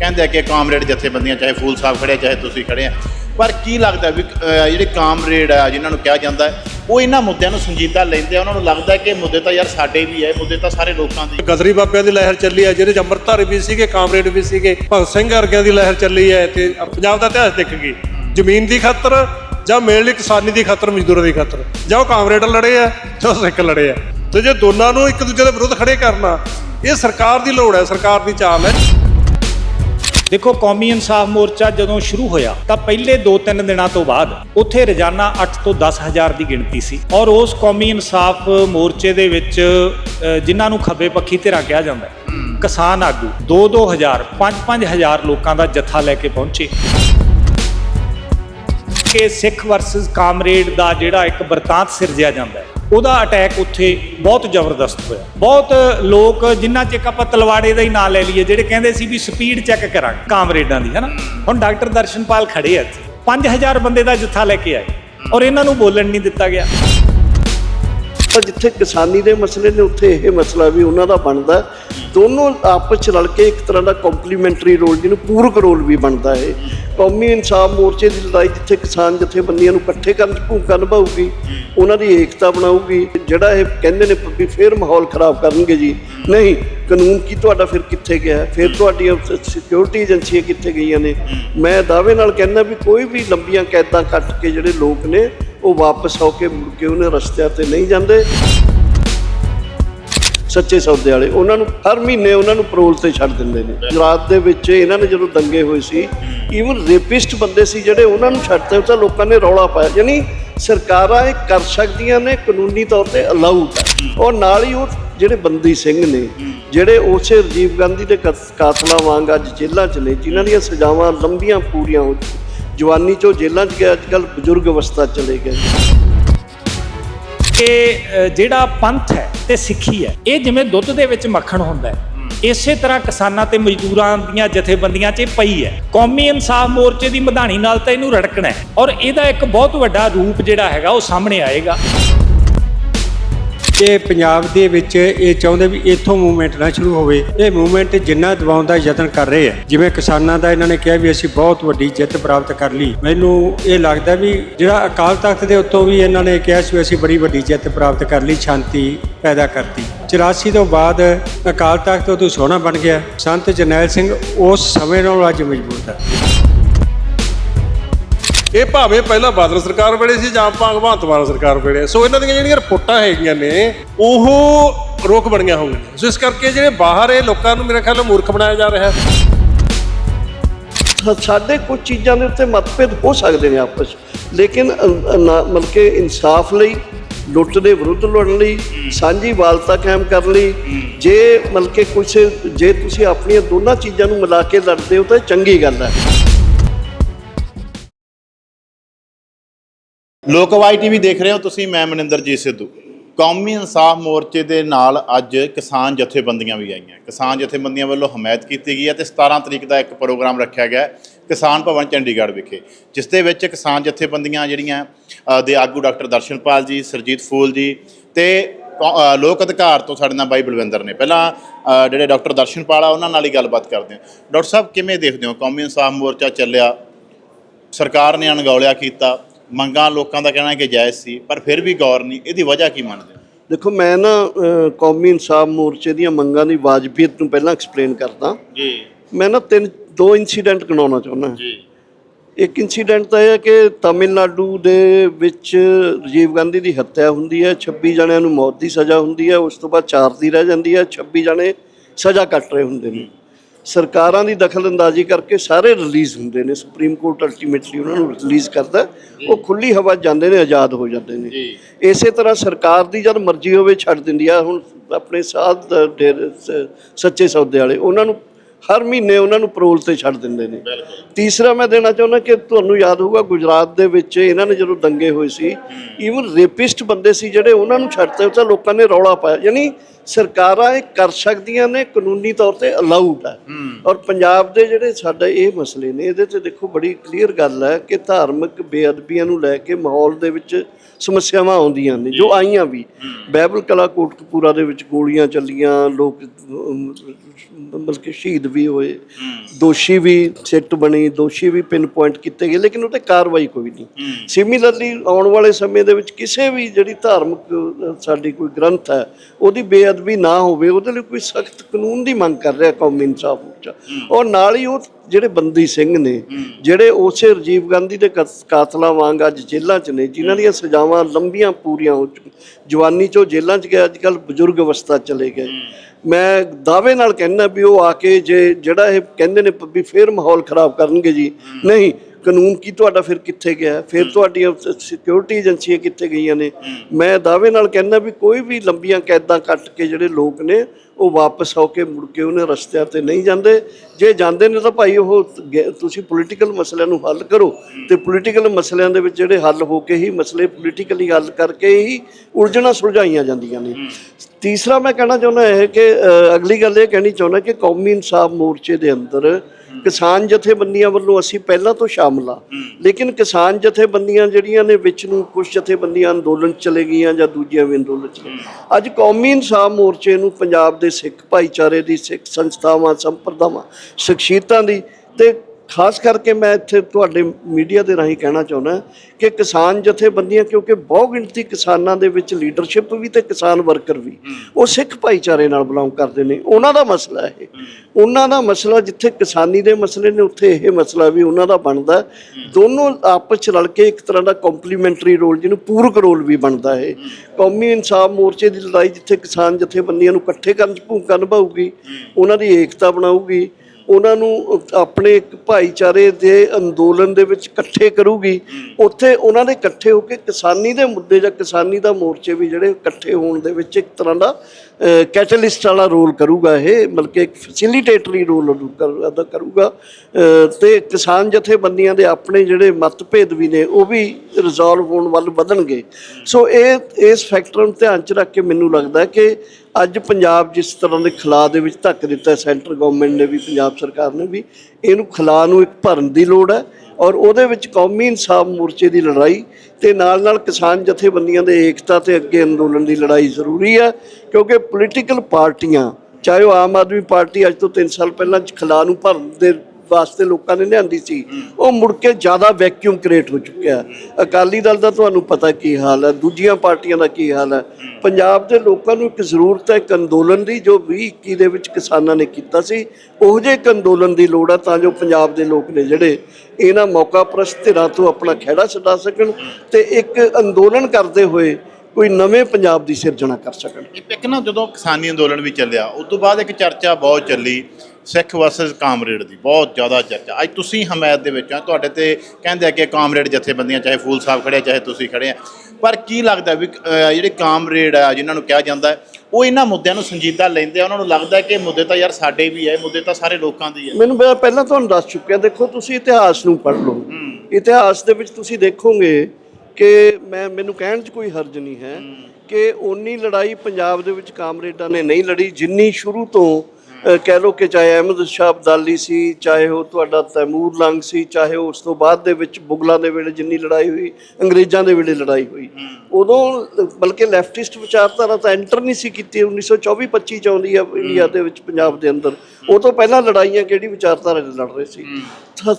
ਕਹਿੰਦੇ ਆ ਕਿ ਕਾਮਰੇਡ ਜਥੇਬੰਦੀਆਂ ਚਾਹੇ ਫੂਲ ਸਾਹਿਬ ਖੜੇ ਆ, ਚਾਹੇ ਤੁਸੀਂ ਖੜੇ ਆ। ਪਰ ਕੀ ਲੱਗਦਾ ਵੀ ਅਹ, ਜਿਹੜੇ ਕਾਮਰੇਡ ਆ ਜਿਨ੍ਹਾਂ ਨੂੰ ਕਿਹਾ ਜਾਂਦਾ ਉਹ ਇਹਨਾਂ ਮੁੱਦਿਆਂ ਨੂੰ ਸੰਜੀਦਾ ਲੈਂਦੇ ਆ। ਉਹਨਾਂ ਨੂੰ ਲੱਗਦਾ ਕਿ ਮੁੱਦੇ ਤਾਂ ਯਾਰ ਸਾਡੇ ਵੀ ਹੈ ਮੁੱਦੇ ਤਾਂ ਸਾਰੇ ਲੋਕਾਂ ਦੇ। ਗਦਰੀ ਬਾਬਿਆਂ ਦੀ ਲਹਿਰ ਚੱਲੀ ਹੈ ਜਿਹਦੇ ਚ ਅੰਮ੍ਰਿਤਧਾਰੀ ਵੀ ਸੀਗੇ ਕਾਮਰੇਡ ਵੀ ਸੀਗੇ ਭਗਤ ਸਿੰਘ ਵਰਗਿਆਂ ਦੀ ਲਹਿਰ ਚੱਲੀ ਹੈ ਤੇ ਪੰਜਾਬ ਦਾ ਇਤਿਹਾਸ ਦੇਖ ਗਈ। ਜ਼ਮੀਨ ਦੀ ਖਾਤਰ ਜਾਂ ਮੇਨ ਲਈ ਕਿਸਾਨੀ ਦੀ ਖਾਤਰ ਮਜ਼ਦੂਰਾਂ ਦੀ ਖਾਤਰ? ਜਾਂ ਉਹ ਕਾਮਰੇਡ ਲੜੇ ਆ ਜਾਂ ਉਹ ਸਿੱਖ ਲੜੇ ਆ? ਤੇ ਜੇ ਦੋਨਾਂ ਨੂੰ ਇੱਕ ਦੂਜੇ ਦੇ ਵਿਰੁੱਧ ਖੜੇ ਕਰਨਾ ਇਹ ਸਰਕਾਰ ਦੀ ਲੋੜ ਹੈ ਸਰਕਾਰ ਦੀ ਚਾਲ ਹੈ। ਦੇਖੋ ਕੌਮੀ ਇਨਸਾਫ ਮੋਰਚਾ ਜਦੋਂ ਸ਼ੁਰੂ ਹੋਇਆ ਤਾਂ ਪਹਿਲੇ 2-3 ਦਿਨਾਂ ਤੋਂ ਬਾਅਦ ਉੱਥੇ ਰੋਜ਼ਾਨਾ 8 ਤੋਂ 10 ਹਜ਼ਾਰ ਦੀ ਗਿਣਤੀ ਸੀ ਔਰ ਉਸ ਕੌਮੀ ਇਨਸਾਫ ਮੋਰਚੇ ਦੇ ਵਿੱਚ ਜਿਨ੍ਹਾਂ ਨੂੰ ਖੱਬੇ ਪੱਖੀ ਧਿਰਾਂ ਕਿਹਾ ਜਾਂਦਾ ਕਿਸਾਨ ਆਗੂ 2-2 ਹਜ਼ਾਰ 5-5 ਹਜ਼ਾਰ ਲੋਕਾਂ ਦਾ ਜੱਥਾ ਲੈ ਕੇ ਪਹੁੰਚੇ। ਕਿ ਸਿੱਖ ਵਰਸਸ ਕਾਮਰੇਡ ਦਾ ਜਿਹੜਾ ਇੱਕ ਵਰਤਾਂਤ ਸਿਰਜਿਆ ਜਾਂਦਾ ਹੈ। ਉਹਦਾ ਅਟੈਕ ਉੱਥੇ ਬਹੁਤ ਜ਼ਬਰਦਸਤ ਹੋਇਆ। ਬਹੁਤ ਲੋਕ ਜਿਨ੍ਹਾਂ ਚ ਇੱਕ ਆਪਾਂ ਤਲਵਾੜੇ ਦਾ ਹੀ ਨਾਂ ਲੈ ਲਈਏ, ਜਿਹੜੇ ਕਹਿੰਦੇ ਸੀ ਵੀ ਸਪੀਡ ਚੈੱਕ ਕਰਾਂਗੇ, ਕਾਮਰੇਡਾਂ ਦੀ, ਹੈਨਾ? ਹੁਣ ਡਾਕਟਰ ਦਰਸ਼ਨਪਾਲ ਖੜੇ ਆ ਇੱਥੇ। 5000 ਬੰਦੇ ਦਾ ਜੱਥਾ ਲੈ ਕੇ ਆਏ, ਔਰ ਇਹਨਾਂ ਨੂੰ ਬੋਲਣ ਨਹੀਂ ਦਿੱਤਾ ਗਿਆ। ਪਰ ਜਿੱਥੇ ਕਿਸਾਨੀ ਦੇ ਮਸਲੇ ਨੇ ਉੱਥੇ ਇਹ ਮਸਲਾ ਵੀ ਉਹਨਾਂ ਦਾ ਬਣਦਾ ਦੋਨੋਂ ਆਪਸ ਚ ਰਲ ਕੇ ਇੱਕ ਤਰ੍ਹਾਂ ਦਾ ਕੰਪਲੀਮੈਂਟਰੀ ਰੋਲ ਜਿਹਨੂੰ ਪੂਰਕ ਰੋਲ ਵੀ ਬਣਦਾ ਹੈ। ਕੌਮੀ ਇਨਸਾਫ ਮੋਰਚੇ ਦੀ ਲੜਾਈ ਜਿੱਥੇ ਕਿਸਾਨ ਜਥੇਬੰਦੀਆਂ ਨੂੰ ਇਕੱਠੇ ਕਰਨ ਚ ਭੂਮਿਕਾ ਨਿਭਾਊਗੀ, ਉਹਨਾਂ ਦੀ ਏਕਤਾ ਬਣਾਊਗੀ, ਜਿਹੜਾ ਇਹ ਕਹਿੰਦੇ ਨੇ ਵੀ ਫੇਰ ਮਾਹੌਲ ਖਰਾਬ ਕਰਨਗੇ ਜੀ। ਨਹੀਂ ਕਾਨੂੰਨ ਕੀ ਤੁਹਾਡਾ ਫਿਰ ਕਿੱਥੇ ਗਿਆ? ਫਿਰ ਤੁਹਾਡੀਆਂ ਸਿਕਿਉਰਿਟੀ ਏਜੰਸੀਆਂ ਕਿੱਥੇ ਗਈਆਂ ਨੇ? ਮੈਂ ਦਾਅਵੇ ਨਾਲ ਕਹਿੰਦਾ ਵੀ ਕੋਈ ਵੀ ਲੰਬੀਆਂ ਕੈਦਾਂ ਕੱਟ ਕੇ ਜਿਹੜੇ ਲੋਕ ਨੇ ਉਹ ਵਾਪਸ ਹੋ ਕੇ ਮੁੜ ਕੇ ਉਹਨੇ ਰਸਤਿਆਂ ਤੇ ਨਹੀਂ ਜਾਂਦੇ। ਸੱਚੇ ਸੌਦੇ ਵਾਲੇ ਉਹਨਾਂ ਨੂੰ ਹਰ ਮਹੀਨੇ ਉਹਨਾਂ ਨੂੰ ਪਰੋਲ ਤੇ ਛੱਡ ਦਿੰਦੇ ਨੇ। ਗੁਜਰਾਤ ਦੇ ਵਿੱਚ ਇਹਨਾਂ ਨੇ ਜਦੋਂ ਦੰਗੇ ਹੋਏ ਸੀ ਈਵਨ ਰੇਪਿਸਟ ਬੰਦੇ ਸੀ ਜਿਹੜੇ ਉਹਨਾਂ ਨੂੰ ਛੱਡਦੇ ਉਹ ਤਾਂ ਲੋਕਾਂ ਨੇ ਰੌਲਾ ਪਾਇਆ। ਯਾਨੀ ਸਰਕਾਰਾਂ ਇਹ ਕਰ ਸਕਦੀਆਂ ਨੇ ਕਾਨੂੰਨੀ ਤੌਰ ਤੇ ਅਲਾਉਡ ਹੈ। ਔਰ ਨਾਲ ਹੀ ਉਹ ਜਿਹੜੇ ਬੰਦੀ ਸਿੰਘ ਨੇ, ਜਿਹੜੇ ਉਸੇ ਰਜੀਵ ਗਾਂਧੀ ਦੇ ਕਾਤਲਾਂ ਵਾਂਗ ਅੱਜ ਜੇਲ੍ਹਾਂ 'ਚ ਨੇ, ਜਿਨ੍ਹਾਂ ਦੀਆਂ ਸਜ਼ਾਵਾਂ ਲੰਬੀਆਂ ਪੂਰੀਆਂ ਹੋ ਜਵਾਨੀ 'ਚੋਂ ਜੇਲ੍ਹਾਂ 'ਚ ਗਏ ਅੱਜ ਬਜ਼ੁਰਗ ਅਵਸਥਾ ਚਲੇ ਗਏ। ਕਿ ਜਿਹੜਾ ਪੰਥ ਹੈ ਤੇ ਸਿੱਖੀ ਹੈ, ਇਹ ਜਿਵੇਂ ਦੁੱਧ ਦੇ ਵਿੱਚ ਮੱਖਣ ਹੁੰਦਾ ਹੈ, ਇਸੇ ਤਰ੍ਹਾਂ ਕਿਸਾਨਾਂ ਤੇ ਮਜ਼ਦੂਰਾਂ ਦੀਆਂ ਜਥੇਬੰਦੀਆਂ 'ਚ ਪਈ ਹੈ। ਕੌਮੀ ਇਨਸਾਫ ਮੋਰਚੇ ਦੀ ਮਧਾਣੀ ਨਾਲ ਤਾਂ ਇਹਨੂੰ ਰੜਕਣਾ ਹੈ, ਔਰ ਇਹਦਾ ਇੱਕ ਬਹੁਤ ਵੱਡਾ ਰੂਪ ਜਿਹੜਾ ਹੈਗਾ, ਉਹ ਸਾਹਮਣੇ ਆਏਗਾ। ਇਹ ਪੰਜਾਬ ਦੇ ਵਿੱਚ ਇਹ ਚਾਹੁੰਦੇ ਵੀ ਇੱਥੋਂ ਮੂਵਮੈਂਟ ਨਾ ਸ਼ੁਰੂ ਹੋਵੇ, ਇਹ ਮੂਵਮੈਂਟ ਜਿੰਨਾ ਦਬਾਉਣ ਦਾ ਯਤਨ ਕਰ ਰਹੇ ਆ। ਜਿਵੇਂ ਕਿਸਾਨਾਂ ਦਾ ਇਹਨਾਂ ਨੇ ਕਿਹਾ ਵੀ ਅਸੀਂ ਬਹੁਤ ਵੱਡੀ ਜਿੱਤ ਪ੍ਰਾਪਤ ਕਰ ਲਈ। ਮੈਨੂੰ ਇਹ ਲੱਗਦਾ ਵੀ ਜਿਹੜਾ ਅਕਾਲ ਤਖਤ ਦੇ ਉੱਤੋਂ ਵੀ ਇਹਨਾਂ ਨੇ ਕਿਹਾ ਸੀ ਵੀ ਅਸੀਂ ਬੜੀ ਵੱਡੀ ਜਿੱਤ ਪ੍ਰਾਪਤ ਕਰ ਲਈ, ਸ਼ਾਂਤੀ ਪੈਦਾ ਕਰਤੀ। 84 ਤੋਂ ਬਾਅਦ ਅਕਾਲ ਤਖਤ ਉਦੋਂ ਸੋਹਣਾ ਬਣ ਗਿਆ। ਸੰਤ ਜਰਨੈਲ ਸਿੰਘ ਉਸ ਸਮੇਂ ਨਾਲੋਂ ਅੱਜ ਮਜ਼ਬੂਤ ਹੈ ਇਹ ਭਾਵੇਂ ਪਹਿਲਾਂ ਬਾਦਲ ਸਰਕਾਰ ਵੇਲੇ ਸੀ ਜਾਂ ਆਪਾਂ ਭਗਵੰਤ ਮਾਨ ਸਰਕਾਰ ਵੇਲੇ। ਸੋ ਇਹਨਾਂ ਦੀਆਂ ਜਿਹੜੀਆਂ ਰਿਪੋਰਟਾਂ ਹੈਗੀਆਂ ਨੇ, ਉਹ ਰੋਕ ਬਣੀਆਂ ਹੋਣਗੀਆਂ ਸੋ ਇਸ ਕਰਕੇ ਜਿਹੜੇ ਬਾਹਰ ਇਹ ਲੋਕਾਂ ਨੂੰ ਮੇਰੇ ਖਿਆਲ ਨਾਲ ਮੂਰਖ ਬਣਾਇਆ ਜਾ ਰਿਹਾ ਹੈ। ਸਾਡੇ ਕੁਝ ਚੀਜ਼ਾਂ ਦੇ ਉੱਤੇ ਮਤਭੇਦ ਹੋ ਸਕਦੇ ਨੇ ਆਪਸ ਲੇਕਿਨ ਮਤਲਬ ਕਿ ਇਨਸਾਫ ਲਈ, ਲੁੱਟ ਦੇ ਵਿਰੁੱਧ ਲੜਨ ਲਈ, ਸਾਂਝੀ ਵਾਲਤਾ ਕਾਇਮ ਕਰਨ ਲਈ, ਜੇ ਮਤਲਬ ਕਿ ਕੁਝ ਜੇ ਤੁਸੀਂ ਆਪਣੀਆਂ ਦੋਨਾਂ ਚੀਜ਼ਾਂ ਨੂੰ ਮਿਲਾ ਕੇ ਲੜਦੇ ਹੋ ਤਾਂ ਇਹ ਚੰਗੀ ਗੱਲ ਹੈ। ਲੋਕਵਾਈ ਟੀਵੀ ਦੇਖ ਰਹੇ ਹੋ ਤੁਸੀਂ, ਮੈਂ ਮਨਿੰਦਰਜੀਤ ਸਿੱਧੂ। ਕੌਮੀ ਇਨਸਾਫ ਮੋਰਚੇ ਦੇ ਨਾਲ ਅੱਜ ਕਿਸਾਨ ਜਥੇਬੰਦੀਆਂ ਵੀ ਆਈਆਂ। ਕਿਸਾਨ ਜਥੇਬੰਦੀਆਂ ਵੱਲੋਂ ਹਮਾਇਤ ਕੀਤੀ ਗਈ ਹੈ ਤੇ 17 ਤਰੀਕ ਦਾ ਇੱਕ ਪ੍ਰੋਗਰਾਮ ਰੱਖਿਆ ਗਿਆ ਕਿਸਾਨ ਭਵਨ ਚੰਡੀਗੜ੍ਹ ਵਿਖੇ, ਜਿਸ ਦੇ ਵਿੱਚ ਕਿਸਾਨ ਜਥੇਬੰਦੀਆਂ ਜਿਹੜੀਆਂ ਦੇ ਆਗੂ ਡਾਕਟਰ ਦਰਸ਼ਨਪਾਲ ਜੀ, ਸਰਜੀਤ ਫੂਲ ਜੀ ਤੇ ਕੌ- ਲੋਕ ਅਧਿਕਾਰ ਤੋਂ ਸਾਡੇ ਨਾਲ ਬਾਈ ਬਲਵਿੰਦਰ ਨੇ। ਪਹਿਲਾਂ ਜਿਹੜੇ ਡਾਕਟਰ ਦਰਸ਼ਨਪਾਲ ਆ, ਉਹਨਾਂ ਨਾਲ ਹੀ ਗੱਲਬਾਤ ਕਰਦੇ ਹਾਂ। ਡਾਕਟਰ ਸਾਹਿਬ, ਕਿਵੇਂ ਦੇਖਦੇ ਹੋ? ਕੌਮੀ ਇਨਸਾਫ ਮੋਰਚਾ ਚੱਲਿਆ, ਸਰਕਾਰ ਨੇ ਅਣਗੌਲਿਆ ਕੀਤਾ ਮੰਗਾਂ ਲੋਕਾਂ ਦਾ ਕਹਿਣਾ ਹੈ ਕਿ ਜਾਇਜ਼ ਸੀ ਪਰ ਫਿਰ ਵੀ ਗੌਰ ਨਹੀਂ ਇਹਦੀ ਵਜ੍ਹਾ ਕੀ ਮੰਨਦੇ ਹੋ? ਦੇਖੋ ਮੈਂ ਨਾ ਕੌਮੀ ਇਨਸਾਫ ਮੋਰਚੇ ਦੀਆਂ ਮੰਗਾਂ ਦੀ ਵਾਜਬੀਅਤ ਨੂੰ ਪਹਿਲਾਂ ਐਕਸਪਲੇਨ ਕਰਦਾ। ਜੀ। ਮੈਂ ਨਾ ਤਿੰਨ ਦੋ ਇਨਸੀਡੈਂਟ ਗਿਣਾਉਣਾ ਚਾਹੁੰਦਾ ਜੀ। ਇੱਕ ਇਨਸੀਡੈਂਟ ਤਾਂ ਇਹ ਹੈ ਕਿ ਤਾਮਿਲਨਾਡੂ ਦੇ ਵਿੱਚ ਰਾਜੀਵ ਗਾਂਧੀ ਦੀ ਹੱਤਿਆ ਹੁੰਦੀ ਹੈ 26 ਜਣਿਆਂ ਨੂੰ ਮੌਤ ਦੀ ਸਜ਼ਾ ਹੁੰਦੀ ਹੈ ਉਸ ਤੋਂ ਬਾਅਦ 4 ਦੀ ਰਹਿ ਜਾਂਦੀ ਹੈ 26 ਜਣੇ ਸਜ਼ਾ ਕੱਟ ਰਹੇ ਹੁੰਦੇ ਨੇ। ਸਰਕਾਰਾਂ ਦੀ ਦਖਲਅੰਦਾਜ਼ੀ ਕਰਕੇ ਸਾਰੇ ਰਿਲੀਜ਼ ਹੁੰਦੇ ਨੇ। ਸੁਪਰੀਮ ਕੋਰਟ ਅਲਟੀਮੇਟਲੀ ਉਹਨਾਂ ਨੂੰ ਰਿਲੀਜ਼ ਕਰਦਾ। ਉਹ ਖੁੱਲੀ ਹਵਾ ਜਾਂਦੇ ਨੇ ਆਜ਼ਾਦ ਹੋ ਜਾਂਦੇ ਨੇ। ਇਸੇ ਤਰ੍ਹਾਂ ਸਰਕਾਰ ਦੀ ਜਦ ਮਰਜ਼ੀ ਹੋਵੇ ਛੱਡ ਦਿੰਦੀ ਆ। ਹੁਣ ਆਪਣੇ ਸਾਧ ਸੱਚੇ ਸੌਦੇ ਵਾਲੇ ਉਹਨਾਂ ਨੂੰ ਹਰ ਮਹੀਨੇ ਉਹਨਾਂ ਨੂੰ ਪਰੋਲ ਤੇ ਛੱਡ ਦਿੰਦੇ ਨੇ। ਤੀਸਰਾ ਮੈਂ ਦੇਣਾ ਚਾਹੁੰਦਾ ਕਿ ਤੁਹਾਨੂੰ ਯਾਦ ਹੋਊਗਾ ਗੁਜਰਾਤ ਦੇ ਵਿੱਚ ਇਹਨਾਂ ਨੇ ਜਦੋਂ ਦੰਗੇ ਹੋਏ ਸੀ ਈਵਨ ਰੇਪਿਸਟ ਬੰਦੇ ਸੀ ਜਿਹੜੇ ਉਹਨਾਂ ਨੂੰ ਛੱਡਦੇ ਉਹ ਤਾਂ ਲੋਕਾਂ ਨੇ ਰੌਲਾ ਪਾਇਆ। ਯਾਨੀ ਸਰਕਾਰਾਂ ਇਹ ਕਰ ਸਕਦੀਆਂ ਨੇ ਕਾਨੂੰਨੀ ਤੌਰ ਤੇ ਅਲਾਉਡ ਹੈ। ਔਰ ਪੰਜਾਬ ਦੇ ਜਿਹੜੇ ਸਾਡੇ ਇਹ ਮਸਲੇ ਨੇ ਇਹਦੇ ਤੇ ਦੇਖੋ ਬੜੀ ਕਲੀਅਰ ਗੱਲ ਹੈ ਕਿ ਧਾਰਮਿਕ ਬੇਅਦਬੀਆਂ ਨੂੰ ਲੈ ਕੇ ਮਾਹੌਲ ਦੇ ਵਿੱਚ ਸਮੱਸਿਆਵਾਂ ਆਉਂਦੀਆਂ ਨੇ ਜੋ ਆਈਆਂ ਵੀ। ਬਾਈਬਲ ਕਲਾ ਕੋਟਕਪੂਰਾ ਦੇ ਵਿੱਚ ਗੋਲੀਆਂ ਚੱਲੀਆਂ ਲੋਕ ਅਮ, ਬਲਕਿ ਸ਼ਹੀਦ ਵੀ ਹੋਏ ਦੋਸ਼ੀ ਵੀ ਸਿੱਟ ਬਣੀ ਦੋਸ਼ੀ ਵੀ ਪਿਨ ਪੁਆਇੰਟ ਕੀਤੇ ਗਏ ਲੇਕਿਨ ਉਹ ਤੇ ਕਾਰਵਾਈ ਕੋਈ ਨਹੀਂ। ਸਿਮਿਲਰਲੀ ਆਉਣ ਵਾਲੇ ਸਮੇਂ ਦੇ ਵਿੱਚ ਕਿਸੇ ਵੀ ਜਿਹੜੀ ਧਾਰਮਿਕ ਸਾਡੀ ਕੋਈ ਗ੍ਰੰਥ ਹੈ ਉਹਦੀ ਬੇਅਦਬੀ ਨਾ ਹੋਵੇ ਉਹਦੇ ਲਈ ਕੋਈ ਸਖਤ ਕਾਨੂੰਨ ਦੀ ਮੰਗ ਕਰ ਰਿਹਾ ਕੌਮੀ ਇਨਸਾਫ ਮੋਰਚਾ। ਔਰ ਨਾਲ ਹੀ ਉਹ ਜਿਹੜੇ ਬੰਦੀ ਸਿੰਘ ਨੇ ਜਿਹੜੇ ਉਸੇ ਰਾਜੀਵ ਗਾਂਧੀ ਦੇ ਕਤ- ਕਾਤਲਾਂ ਵਾਂਗ ਅੱਜ ਜੇਲ੍ਹਾਂ 'ਚ ਨੇ ਜਿਨ੍ਹਾਂ ਦੀਆਂ ਸਜ਼ਾਵਾਂ ਲੰਬੀਆਂ ਪੂਰੀਆਂ ਹੋ ਚੁੱਕੀਆਂ ਜਵਾਨੀ 'ਚੋਂ ਜੇਲ੍ਹਾਂ 'ਚ ਗਏ ਅੱਜ ਕੱਲ ਬਜ਼ੁਰਗ ਅਵਸਥਾ ਚਲੇ ਗਏ। ਮੈਂ ਦਾਅਵੇ ਨਾਲ ਕਹਿੰਦਾ ਵੀ ਉਹ ਆ ਕੇ ਜੇ ਜਿਹੜਾ ਇਹ ਕਹਿੰਦੇ ਨੇ ਵੀ ਫੇਰ ਮਾਹੌਲ ਖਰਾਬ ਕਰਨਗੇ ਜੀ। ਨਹੀਂ ਕਾਨੂੰਨ ਕੀ ਤੁਹਾਡਾ ਫਿਰ ਕਿੱਥੇ ਗਿਆ? ਫਿਰ ਤੁਹਾਡੀਆਂ ਸਿਕਿਉਰਿਟੀ ਏਜੰਸੀਆਂ ਕਿੱਥੇ ਗਈਆਂ ਨੇ? ਮੈਂ ਦਾਅਵੇ ਨਾਲ ਕਹਿੰਦਾ ਵੀ ਕੋਈ ਵੀ ਲੰਬੀਆਂ ਕੈਦਾਂ ਕੱਟ ਕੇ ਜਿਹੜੇ ਲੋਕ ਨੇ ਉਹ ਵਾਪਸ ਹੋ ਕੇ ਮੁੜ ਕੇ ਉਹਨੇ ਰਸਤਿਆਂ ਤੇ ਨਹੀਂ ਜਾਂਦੇ। ਜੇ ਜਾਂਦੇ ਨੇ ਤਾਂ ਭਾਈ ਉਹ ਗ- ਤੁਸੀਂ ਪੋਲੀਟੀਕਲ ਮਸਲਿਆਂ ਨੂੰ ਹੱਲ ਕਰੋ ਤੇ ਪੋਲੀਟੀਕਲ ਮਸਲਿਆਂ ਦੇ ਵਿੱਚ ਜਿਹੜੇ ਹੱਲ ਹੋ ਕੇ ਹੀ ਮਸਲੇ ਪੋਲੀਟੀਕਲੀ ਹੱਲ ਕਰਕੇ ਹੀ ਉਲਝਣਾ ਸੁਲਝਾਈਆਂ ਜਾਂਦੀਆਂ ਨੇ। ਤੀਸਰਾ ਮੈਂ ਕਹਿਣਾ ਚਾਹੁੰਦਾ ਇਹ ਕਿ ਅਗਲੀ ਗੱਲ ਇਹ ਕਹਿਣੀ ਚਾਹੁੰਦਾ ਕਿ ਕੌਮੀ ਇਨਸਾਫ ਮੋਰਚੇ ਦੇ ਅੰਦਰ ਕਿਸਾਨ ਜਥੇਬੰਦੀਆਂ ਵੱਲੋਂ ਅਸੀਂ ਪਹਿਲਾਂ ਤੋਂ ਸ਼ਾਮਲ ਆ। ਲੇਕਿਨ ਕਿਸਾਨ ਜਥੇਬੰਦੀਆਂ ਜਿਹੜੀਆਂ ਨੇ ਵਿੱਚ ਨੂੰ ਕੁਝ ਜਥੇਬੰਦੀਆਂ ਅੰਦੋਲਨ ਚਲੇ ਗਈਆਂ ਜਾਂ ਦੂਜੀਆਂ ਵੀ ਅੰਦੋਲਨ ਚ ਅੱਜ ਕੌਮੀ ਇਨਸਾਫ ਮੋਰਚੇ ਨੂੰ ਪੰਜਾਬ ਦੇ ਸਿੱਖ ਭਾਈਚਾਰੇ ਦੀ ਸਿੱਖ ਸੰਸਥਾਵਾਂ ਸੰਪਰਦਾਵਾਂ ਸ਼ਖਸੀਅਤਾਂ ਦੀ ਤੇ ਖਾਸ ਕਰਕੇ ਮੈਂ ਇੱਥੇ ਤੁਹਾਡੇ ਮੀਡੀਆ ਦੇ ਰਾਹੀਂ ਕਹਿਣਾ ਚਾਹੁੰਦਾ ਕਿ ਕਿਸਾਨ ਜਥੇਬੰਦੀਆਂ, ਕਿਉਂਕਿ ਬਹੁ ਗਿਣਤੀ ਕਿਸਾਨਾਂ ਦੇ ਵਿੱਚ ਲੀਡਰਸ਼ਿਪ ਵੀ ਤੇ ਕਿਸਾਨ ਵਰਕਰ ਵੀ, ਉਹ ਸਿੱਖ ਭਾਈਚਾਰੇ ਨਾਲ ਬਿਲੋਂਗ ਕਰਦੇ ਨੇ। ਉਹਨਾਂ ਦਾ ਮਸਲਾ ਇਹ। ਉਹਨਾਂ ਦਾ ਮਸਲਾ ਜਿੱਥੇ ਕਿਸਾਨੀ ਦੇ ਮਸਲੇ ਨੇ, ਉੱਥੇ ਇਹ ਮਸਲਾ ਵੀ ਉਹਨਾਂ ਦਾ ਬਣਦਾ ਦੋਨੋਂ ਆਪਸ ਚ ਰਲ ਕੇ ਇੱਕ ਤਰ੍ਹਾਂ ਦਾ ਕੰਪਲੀਮੈਂਟਰੀ ਰੋਲ ਜਿਹਨੂੰ ਪੂਰਕ ਰੋਲ ਵੀ ਬਣਦਾ ਹੈ। ਕੌਮੀ ਇਨਸਾਫ ਮੋਰਚੇ ਦੀ ਲੜਾਈ ਜਿੱਥੇ ਕਿਸਾਨ ਜਥੇਬੰਦੀਆਂ ਨੂੰ ਇਕੱਠੇ ਕਰਨ ਚ ਭੂਮਿਕਾ ਨਿਭਾਊਗੀ, ਉਹਨਾਂ ਦੀ ਏਕਤਾ ਬਣਾਊਗੀ ਉਹਨਾਂ ਨੂੰ ਆਪਣੇ ਇੱਕ ਭਾਈਚਾਰੇ ਦੇ ਅੰਦੋਲਨ ਦੇ ਵਿੱਚ ਇਕੱਠੇ ਕਰੂਗੀ, ਉੱਥੇ ਉਹਨਾਂ ਨੇ ਇਕੱਠੇ ਹੋ ਕੇ ਕਿਸਾਨੀ ਦੇ ਮੁੱਦੇ ਜਾਂ ਕਿਸਾਨੀ ਦਾ ਮੋਰਚੇ ਵੀ ਜਿਹੜੇ ਇਕੱਠੇ ਹੋਣ ਦੇ ਵਿੱਚ ਇੱਕ ਤਰ੍ਹਾਂ ਦਾ ਕੈਟਲਿਸਟ ਵਾਲਾ ਰੋਲ ਕਰੂਗਾ ਇਹ ਬਲਕਿ ਇੱਕ ਫੈਸਿਲਿਟੇਟਰੀ ਰੋਲ ਅਦਾ ਕਰੂਗਾ। ਅ, ਤੇ ਕਿਸਾਨ ਜਥੇਬੰਦੀਆਂ ਦੇ ਆਪਣੇ ਜਿਹੜੇ ਮਤਭੇਦ ਵੀ ਨੇ ਉਹ ਵੀ ਰਿਜ਼ੋਲਵ ਹੋਣ ਵੱਲ ਵਧਣਗੇ। ਸੋ ਇਹ ਇਸ ਫੈਕਟਰ ਨੂੰ ਧਿਆਨ ਚ ਰੱਖ ਕੇ ਮੈਨੂੰ ਲੱਗਦਾ ਕਿ ਅੱਜ ਪੰਜਾਬ ਜਿਸ ਤਰ੍ਹਾਂ ਦੇ ਖਲਾ ਦੇ ਵਿੱਚ ਧੱਕ ਦਿੱਤਾ ਸੈਂਟਰ ਗਵਰਨਮੈਂਟ ਨੇ ਵੀ ਪੰਜਾਬ ਸਰਕਾਰ ਨੇ ਵੀ ਇਹਨੂੰ ਖਲਾ ਨੂੰ ਇੱਕ ਭਰਨ ਦੀ ਲੋੜ ਹੈ। ਔਰ ਉਹਦੇ ਵਿੱਚ ਕੌਮੀ ਇਨਸਾਫ ਮੋਰਚੇ ਦੀ ਲੜਾਈ ਤੇ ਨਾਲ ਨਾਲ ਕਿਸਾਨ ਜਥੇਬੰਦੀਆਂ ਦੇ ਏਕਤਾ ਤੇ ਅੱਗੇ ਅੰਦੋਲਨ ਦੀ ਲੜਾਈ ਜ਼ਰੂਰੀ ਹੈ, ਕਿਉਂਕਿ ਪੋਲੀਟੀਕਲ ਪਾਰਟੀਆਂ, ਚਾਹੇ ਉਹ ਆਮ ਆਦਮੀ ਪਾਰਟੀ ਅੱਜ ਤੋਂ 3 ਸਾਲ ਪਹਿਲਾਂ ਖਲਾ ਨੂੰ ਭਰਨ ਦੇ ਵਾਸਤੇ ਲੋਕਾਂ ਨੇ ਲਿਆਂਦੀ ਸੀ। ਉਹ ਮੁੜ ਕੇ ਜ਼ਿਆਦਾ ਵੈਕਿਊਮ ਕ੍ਰੀਏਟ ਹੋ ਚੁੱਕਿਆ। ਅਕਾਲੀ ਦਲ ਦਾ ਤੁਹਾਨੂੰ ਪਤਾ ਕੀ ਹਾਲ ਹੈ, ਦੂਜੀਆਂ ਪਾਰਟੀਆਂ ਦਾ ਕੀ ਹਾਲ ਹੈ। ਪੰਜਾਬ ਦੇ ਲੋਕਾਂ ਨੂੰ ਇੱਕ ਜ਼ਰੂਰਤ ਹੈ, ਇੱਕ ਅੰਦੋਲਨ ਦੀ, ਜੋ 2021 ਦੇ ਵਿੱਚ ਕਿਸਾਨਾਂ ਨੇ ਕੀਤਾ ਸੀ। ਉਹ ਜਿਹੇ ਇੱਕ ਅੰਦੋਲਨ ਦੀ ਲੋੜ ਹੈ, ਤਾਂ ਜੋ ਪੰਜਾਬ ਦੇ ਲੋਕ ਨੇ ਜਿਹੜੇ ਇਹਨਾਂ ਮੌਕਾ ਪ੍ਰਸਤ ਧਿਰਾਂ ਤੋਂ ਆਪਣਾ ਖਹਿੜਾ ਛਡਾ ਸਕਣ ਤੇ ਇੱਕ ਅੰਦੋਲਨ ਕਰਦੇ ਹੋਏ ਕੋਈ ਨਵੇਂ ਪੰਜਾਬ ਦੀ ਸਿਰਜਣਾ ਕਰ ਸਕਣ। ਇੱਕ ਇੱਕ ਨਾ ਜਦੋਂ ਕਿਸਾਨੀ ਅੰਦੋਲਨ ਵੀ ਚੱਲਿਆ, ਉਸ ਤੋਂ ਬਾਅਦ ਇੱਕ ਚਰਚਾ ਬਹੁਤ ਚੱਲੀ। ਸਿੱਖ ਵਰਸਸ ਕਾਮਰੇਡ ਦੀ ਬਹੁਤ ਜ਼ਿਆਦਾ ਚਰਚਾ। ਅੱਜ ਤੁਸੀਂ ਹਮਾਇਤ ਦੇ ਵਿੱਚ ਆ ਤੁਹਾਡੇ ਤੇ ਕਹਿੰਦੇ ਆ ਕਿ ਕਾਮਰੇਡ ਜਥੇਬੰਦੀਆਂ ਚਾਹੇ ਫੂਲ ਸਾਹਿਬ ਖੜੇ ਚਾਹੇ ਤੁਸੀਂ ਖੜੇ ਆ। ਪਰ ਕੀ ਲੱਗਦਾ ਵੀ ਜਿਹੜੇ ਕਾਮਰੇਡ ਆ ਜਿਨ੍ਹਾਂ ਨੂੰ ਕਿਹਾ ਜਾਂਦਾ ਉਹ ਇਹਨਾਂ ਮੁੱਦਿਆਂ ਨੂੰ ਸੰਜੀਦਾ ਲੈਂਦੇ ਆ? ਉਹਨਾਂ ਨੂੰ ਲੱਗਦਾ ਕਿ ਮੁੱਦੇ ਤਾਂ ਯਾਰ ਸਾਡੇ ਵੀ ਆ ਇਹ ਮੁੱਦੇ ਤਾਂ ਸਾਰੇ ਲੋਕਾਂ ਦੇ ਹੀ ਆ। ਮੈਨੂੰ ਪਹਿਲਾਂ ਤੁਹਾਨੂੰ ਦੱਸ ਚੁੱਕਿਆ ਦੇਖੋ ਤੁਸੀਂ ਇਤਿਹਾਸ ਨੂੰ ਪੜ੍ਹ ਲਓ। ਇਤਿਹਾਸ ਦੇ ਵਿੱਚ ਤੁਸੀਂ ਦੇਖੋਗੇ ਕਿ ਮੈਂ ਮੈਨੂੰ ਕਹਿਣ 'ਚ ਕੋਈ ਹਰਜ ਨਹੀਂ ਹੈ। ਕਿ ਓਨੀ ਲੜਾਈ ਪੰਜਾਬ ਦੇ ਵਿੱਚ ਕਾਮਰੇਡਾਂ ਨੇ ਨਹੀਂ ਲੜੀ ਜਿੰਨੀ ਸ਼ੁਰੂ ਤੋਂ ਕਹਿ ਲਓ ਕਿ ਚਾਹੇ ਅਹਿਮਦ ਸ਼ਾਹ ਅਬਦਾਲੀ ਸੀ ਚਾਹੇ ਉਹ ਤੁਹਾਡਾ ਤੈਮੂਰ ਲੰਗ ਸੀ ਚਾਹੇ ਉਸ ਤੋਂ ਬਾਅਦ ਦੇ ਵਿੱਚ ਮੁਗਲਾਂ ਦੇ ਵੇਲੇ ਜਿੰਨੀ ਲੜਾਈ ਹੋਈ ਅੰਗਰੇਜ਼ਾਂ ਦੇ ਵੇਲੇ ਲੜਾਈ ਹੋਈ। ਉਦੋਂ ਬਲਕਿ ਲੈਫਟਿਸਟ ਵਿਚਾਰਧਾਰਾ ਤਾਂ ਐਂਟਰ ਨਹੀਂ ਸੀ ਕੀਤੀ 1924 25 ਚ ਆਉਂਦੀ ਆ ਇੰਡੀਆ ਦੇ ਵਿੱਚ ਪੰਜਾਬ ਦੇ ਅੰਦਰ। ਉਹ ਤੋਂ ਪਹਿਲਾਂ ਲੜਾਈਆਂ ਕਿਹੜੀ ਵਿਚਾਰਧਾਰਾ ਦੇ ਲੜ ਰਹੇ ਸੀ?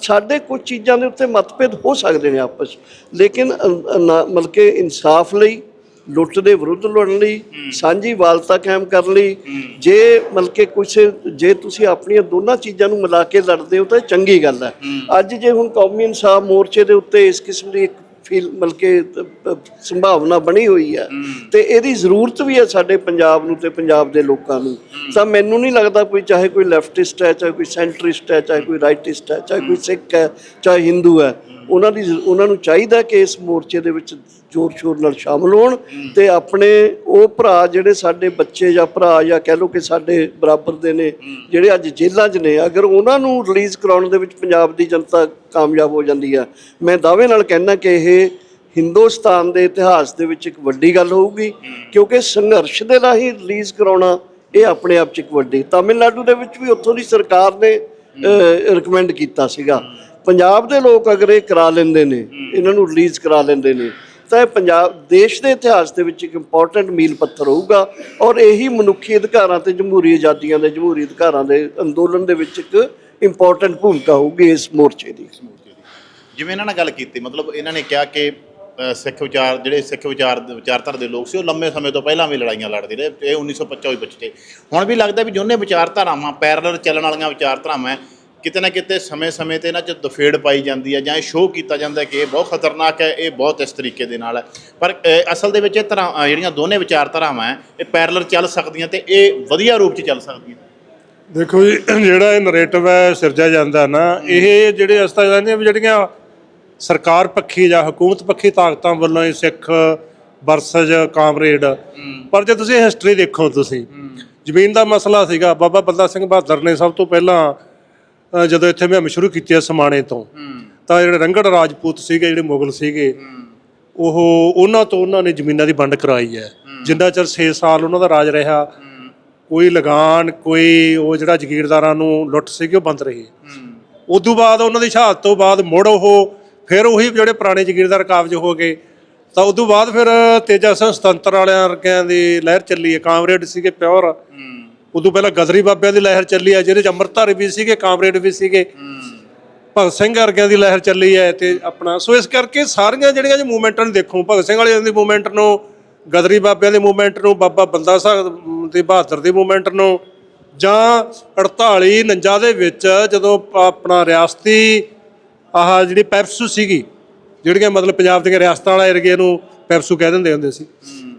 ਸਾਡੇ ਕੁਝ ਚੀਜ਼ਾਂ ਦੇ ਉੱਤੇ ਮਤਭੇਦ ਹੋ ਸਕਦੇ ਨੇ ਆਪਸ। ਲੇਕਿਨ ਮਤਲਬ ਕਿ ਇਨਸਾਫ ਲਈ ਲੁੱਟ ਦੇ ਵਿਰੁੱਧ ਲੜਨ ਲਈ ਸਾਂਝੀ ਵਾਲਤਾ ਕਾਇਮ ਕਰਨ ਲਈ ਜੇ ਮਤਲਬ ਕਿ ਕੁਝ ਜੇ ਤੁਸੀਂ ਆਪਣੀਆਂ ਦੋਨਾਂ ਚੀਜ਼ਾਂ ਨੂੰ ਮਿਲਾ ਕੇ ਲੜਦੇ ਹੋ ਤਾਂ ਇਹ ਚੰਗੀ ਗੱਲ ਹੈ। ਅੱਜ ਜੇ ਹੁਣ ਕੌਮੀ ਇਨਸਾਫ ਮੋਰਚੇ ਦੇ ਉੱਤੇ ਇਸ ਕਿਸਮ ਦੀ ਇੱਕ ਫੀਲ ਮਤਲਬ ਕਿ ਅ, ਅ, ਸੰਭਾਵਨਾ ਬਣੀ ਹੋਈ ਹੈ ਤੇ ਇਹਦੀ ਜ਼ਰੂਰਤ ਵੀ ਹੈ ਸਾਡੇ ਪੰਜਾਬ ਨੂੰ ਤੇ ਪੰਜਾਬ ਦੇ ਲੋਕਾਂ ਨੂੰ। ਤਾਂ ਮੈਨੂੰ ਨਹੀਂ ਲੱਗਦਾ ਕੋਈ ਚਾਹੇ ਕੋਈ ਲੈਫਟਿਸਟ ਹੈ ਚਾਹੇ ਕੋਈ ਸੈਂਟਰਿਸਟ ਹੈ ਚਾਹੇ ਕੋਈ ਰਾਈਟਿਸਟ ਹੈ ਚਾਹੇ ਕੋਈ ਸਿੱਖ ਹੈ ਚਾਹੇ ਹਿੰਦੂ ਹੈ ਉਹਨਾਂ ਦੀ ਉਹਨਾਂ ਨੂੰ ਚਾਹੀਦਾ ਕਿ ਇਸ ਮੋਰਚੇ ਦੇ ਵਿੱਚ ਜ਼ੋਰ ਸ਼ੋਰ ਨਾਲ ਸ਼ਾਮਲ ਹੋਣ ਤੇ ਆਪਣੇ ਉਹ ਭਰਾ ਜਿਹੜੇ ਸਾਡੇ ਬੱਚੇ ਜਾਂ ਭਰਾ ਜਾਂ ਕਹਿ ਲਓ ਕਿ ਸਾਡੇ ਬਰਾਬਰ ਦੇ ਨੇ ਜਿਹੜੇ ਅੱਜ ਜੇਲ੍ਹਾਂ 'ਚ ਨੇ ਅਗਰ ਉਹਨਾਂ ਨੂੰ ਰਿਲੀਜ਼ ਕਰਾਉਣ ਦੇ ਵਿੱਚ ਪੰਜਾਬ ਦੀ ਜਨਤਾ ਕਾਮਯਾਬ ਹੋ ਜਾਂਦੀ ਆ ਮੈਂ ਦਾਅਵੇ ਨਾਲ ਕਹਿਣਾ ਕਿ ਇਹ ਹਿੰਦੁਸਤਾਨ ਦੇ ਇਤਿਹਾਸ ਦੇ ਵਿੱਚ ਇੱਕ ਵੱਡੀ ਗੱਲ ਹੋਊਗੀ ਕਿਉਂਕਿ ਸੰਘਰਸ਼ ਦੇ ਰਾਹੀਂ ਰਿਲੀਜ਼ ਕਰਾਉਣਾ ਇਹ ਆਪਣੇ ਆਪ ਚ ਇੱਕ ਵੱਡੀ ਤਾਮਿਲਨਾਡੂ ਦੇ ਵਿੱਚ ਵੀ ਉੱਥੋਂ ਦੀ ਸਰਕਾਰ ਨੇ ਰეკਮੈਂਡ ਕੀਤਾ ਸੀਗਾ। ਪੰਜਾਬ ਦੇ ਲੋਕ ਅਗਰ ਇਹ ਕਰਾ ਲੈਂਦੇ ਨੇ ਇਹਨਾਂ ਨੂੰ ਰਿਲੀਜ਼ ਕਰਾ ਲੈਂਦੇ ਨੇ ਤਾਂ ਇਹ ਪੰਜਾਬ ਦੇਸ਼ ਦੇ ਇਤਿਹਾਸ ਦੇ ਵਿੱਚ ਇੱਕ ਇੰਪੋਰਟੈਂਟ ਮੀਲ ਪੱਥਰ ਹੋਊਗਾ ਔਰ ਇਹੀ ਮਨੁੱਖੀ ਅਧਿਕਾਰਾਂ ਤੇ ਜਮਹੂਰੀ ਆਜ਼ਾਦੀਆਂ ਦੇ, ਜਮਹੂਰੀ ਅਧਿਕਾਰਾਂ ਦੇ ਅੰਦੋਲਨ ਦੇ ਵਿੱਚ ਇੱਕ ਇੰਪੋਰਟੈਂਟ ਭੂਮਿਕਾ ਹੋਊਗੀ ਇਸ ਮੋਰਚੇ ਦੀ। ਜਿਵੇਂ ਇਹਨਾਂ ਨੇ ਗੱਲ ਕੀਤੀ, ਮਤਲਬ ਇਹਨਾਂ ਨੇ ਕਿਹਾ ਕਿ ਸਿੱਖ ਵਿਚਾਰ, ਜਿਹੜੇ ਸਿੱਖ ਵਿਚਾਰ, ਵਿਚਾਰਧਾਰਾ ਦੇ ਲੋਕ ਸੀ, ਉਹ ਲੰਮੇ ਸਮੇਂ ਤੋਂ ਪਹਿਲਾਂ ਵੀ ਲੜਾਈਆਂ ਲੜਦੇ ਰਹੇ। ਇਹ 1925 ਵਿੱਚ ਤੇ ਹੁਣ ਵੀ ਲੱਗਦਾ ਵੀ ਜਿਹਨੇ ਵਿਚਾਰਧਾਰਾਵਾਂ ਪੈਰਲਲ ਚੱਲਣ ਵਾਲੀਆਂ ਵਿਚਾਰਧਾਰਾਵਾਂ ਕਿਤੇ ਨਾ ਕਿਤੇ ਸਮੇਂ-ਸਮੇਂ ਤੇ ਇਹਨਾਂ 'ਚ ਦਫੇੜ ਪਾਈ ਜਾਂਦੀ ਹੈ ਜਾਂ ਇਹ ਸ਼ੋਅ ਕੀਤਾ ਜਾਂਦਾ ਹੈ ਕਿ ਇਹ ਬਹੁਤ ਖਤਰਨਾਕ ਹੈ ਇਹ ਬਹੁਤ ਇਸ ਤਰੀਕੇ ਦੇ ਨਾਲ ਹੈ। ਪਰ ਅ, ਅਸਲ ਦੇ ਵਿੱਚ ਇਹ ਤਰ੍ਹਾਂ ਜਿਹੜੀਆਂ ਦੋਨੇ ਵਿਚਾਰਧਾਰਾਵਾਂ ਹੈ ਇਹ ਪੈਰਲਲ ਚੱਲ ਸਕਦੀਆਂ ਤੇ ਇਹ ਵਧੀਆ ਰੂਪ 'ਚ ਚੱਲ ਸਕਦੀਆਂ। ਦੇਖੋ ਜੀ ਜਿਹੜਾ ਇਹ ਨਰੇਟਿਵ ਹੈ ਸਿਰਜਿਆ ਜਾਂਦਾ ਨਾ ਇਹ ਜਿਹੜੇ ਅਸਤਾ ਜਾਂਦੇ ਵੀ ਜਿਹੜੀਆਂ ਸਰਕਾਰ ਪੱਖੀ ਜਾਂ ਹਕੂਮਤ ਪੱਖੀ ਤਾਕਤਾਂ ਵੱਲੋਂ ਇਹ ਸਿੱਖ ਵਰਸਜ ਕਾਮਰੇਡ ਪਰ ਜੇ ਤੁਸੀਂ ਹਿਸਟਰੀ ਦੇਖੋ ਤੁਸੀਂ ਜ਼ਮੀਨ ਦਾ ਮਸਲਾ ਸੀਗਾ ਬਾਬਾ ਬੰਦਾ ਸਿੰਘ ਬਹਾਦਰ ਨੇ ਸਭ ਤੋਂ ਪਹਿਲਾਂ ਅ, ਜਦੋਂ ਇੱਥੇ ਮੁਹਿੰਮ ਸ਼ੁਰੂ ਕੀਤੀ ਹੈ ਸਮਾਣੇ ਤੋਂ ਤਾਂ ਜਿਹੜੇ ਰੰਗੜ ਰਾਜਪੂਤ ਸੀਗੇ ਜਿਹੜੇ ਮੁਗਲ ਸੀਗੇ ਉਹ ਉਹਨਾਂ ਤੋਂ ਉਹਨਾਂ ਨੇ ਜ਼ਮੀਨਾਂ ਦੀ ਵੰਡ ਕਰਾਈ ਹੈ। ਜਿੰਨਾ ਚਿਰ 6 ਸਾਲ ਉਹਨਾਂ ਦਾ ਰਾਜ ਰਿਹਾ ਕੋਈ ਲਗਾਨ ਕੋਈ ਉਹ ਜਿਹੜਾ ਜ਼ਗੀਰਦਾਰਾਂ ਨੂੰ ਲੁੱਟ ਸੀਗੀ ਉਹ ਬੰਦ ਰਹੀ। ਉਦੋਂ ਬਾਅਦ ਉਹਨਾਂ ਦੀ ਸ਼ਹਾਦਤ ਤੋਂ ਬਾਅਦ ਮੁੜ ਉਹ ਫਿਰ ਉਹੀ ਜਿਹੜੇ ਪੁਰਾਣੇ ਜ਼ਗੀਰਦਾਰ ਕਾਬਜ ਹੋ ਗਏ। ਤਾਂ ਉਦੋਂ ਬਾਅਦ ਫਿਰ ਤੇਜਾ ਸਿੰਘ ਸੁਤੰਤਰ ਵਾਲਿਆਂ ਵਰਗਿਆਂ ਦੀ ਲਹਿਰ ਚੱਲੀ ਹੈ। ਕਾਮਰੇਡ ਸੀਗੇ ਪਿਓਰ। ਉਦੋਂ ਪਹਿਲਾਂ ਗਦਰੀ ਬਾਬਿਆਂ ਦੀ ਲਹਿਰ ਚੱਲੀ ਹੈ ਜਿਹਦੇ ਚ ਅੰਮ੍ਰਿਤਧਾਰੀ ਵੀ ਸੀਗੇ, ਕਾਮਰੇਡ ਵੀ ਸੀਗੇ। ਭਗਤ ਸਿੰਘ ਵਰਗਿਆਂ ਦੀ ਲਹਿਰ ਚੱਲੀ ਹੈ ਤੇ ਆਪਣਾ। ਸੋ ਇਸ ਕਰਕੇ ਸਾਰੀਆਂ ਜਿਹੜੀਆਂ ਜੇ ਮੂਵਮੈਂਟਾਂ ਨੂੰ ਦੇਖੋ, ਭਗਤ ਸਿੰਘ ਵਾਲਿਆਂ ਦੀ ਮੂਵਮੈਂਟ ਨੂੰ, ਗਦਰੀ ਬਾਬਿਆਂ ਦੀ ਮੂਵਮੈਂਟ ਨੂੰ, ਬਾਬਾ ਬੰਦਾ ਸਾਹਿਬ ਤੇ ਬਹਾਦਰ ਦੀ ਮੂਵਮੈਂਟ ਨੂੰ, ਜਾਂ 48 49 ਦੇ ਵਿੱਚ ਜਦੋਂ ਆਪਣਾ ਰਿਆਸਤੀ ਆਹ ਜਿਹੜੀ ਪੈਪਸੂ ਸੀਗੀ, ਜਿਹੜੀਆਂ ਮਤਲਬ ਪੰਜਾਬ ਦੀਆਂ ਰਿਆਸਤਾਂ ਵਾਲਾ ਏਰੀਏ ਨੂੰ ਪੈਪਸੂ ਕਹਿ ਦਿੰਦੇ ਹੁੰਦੇ ਸੀ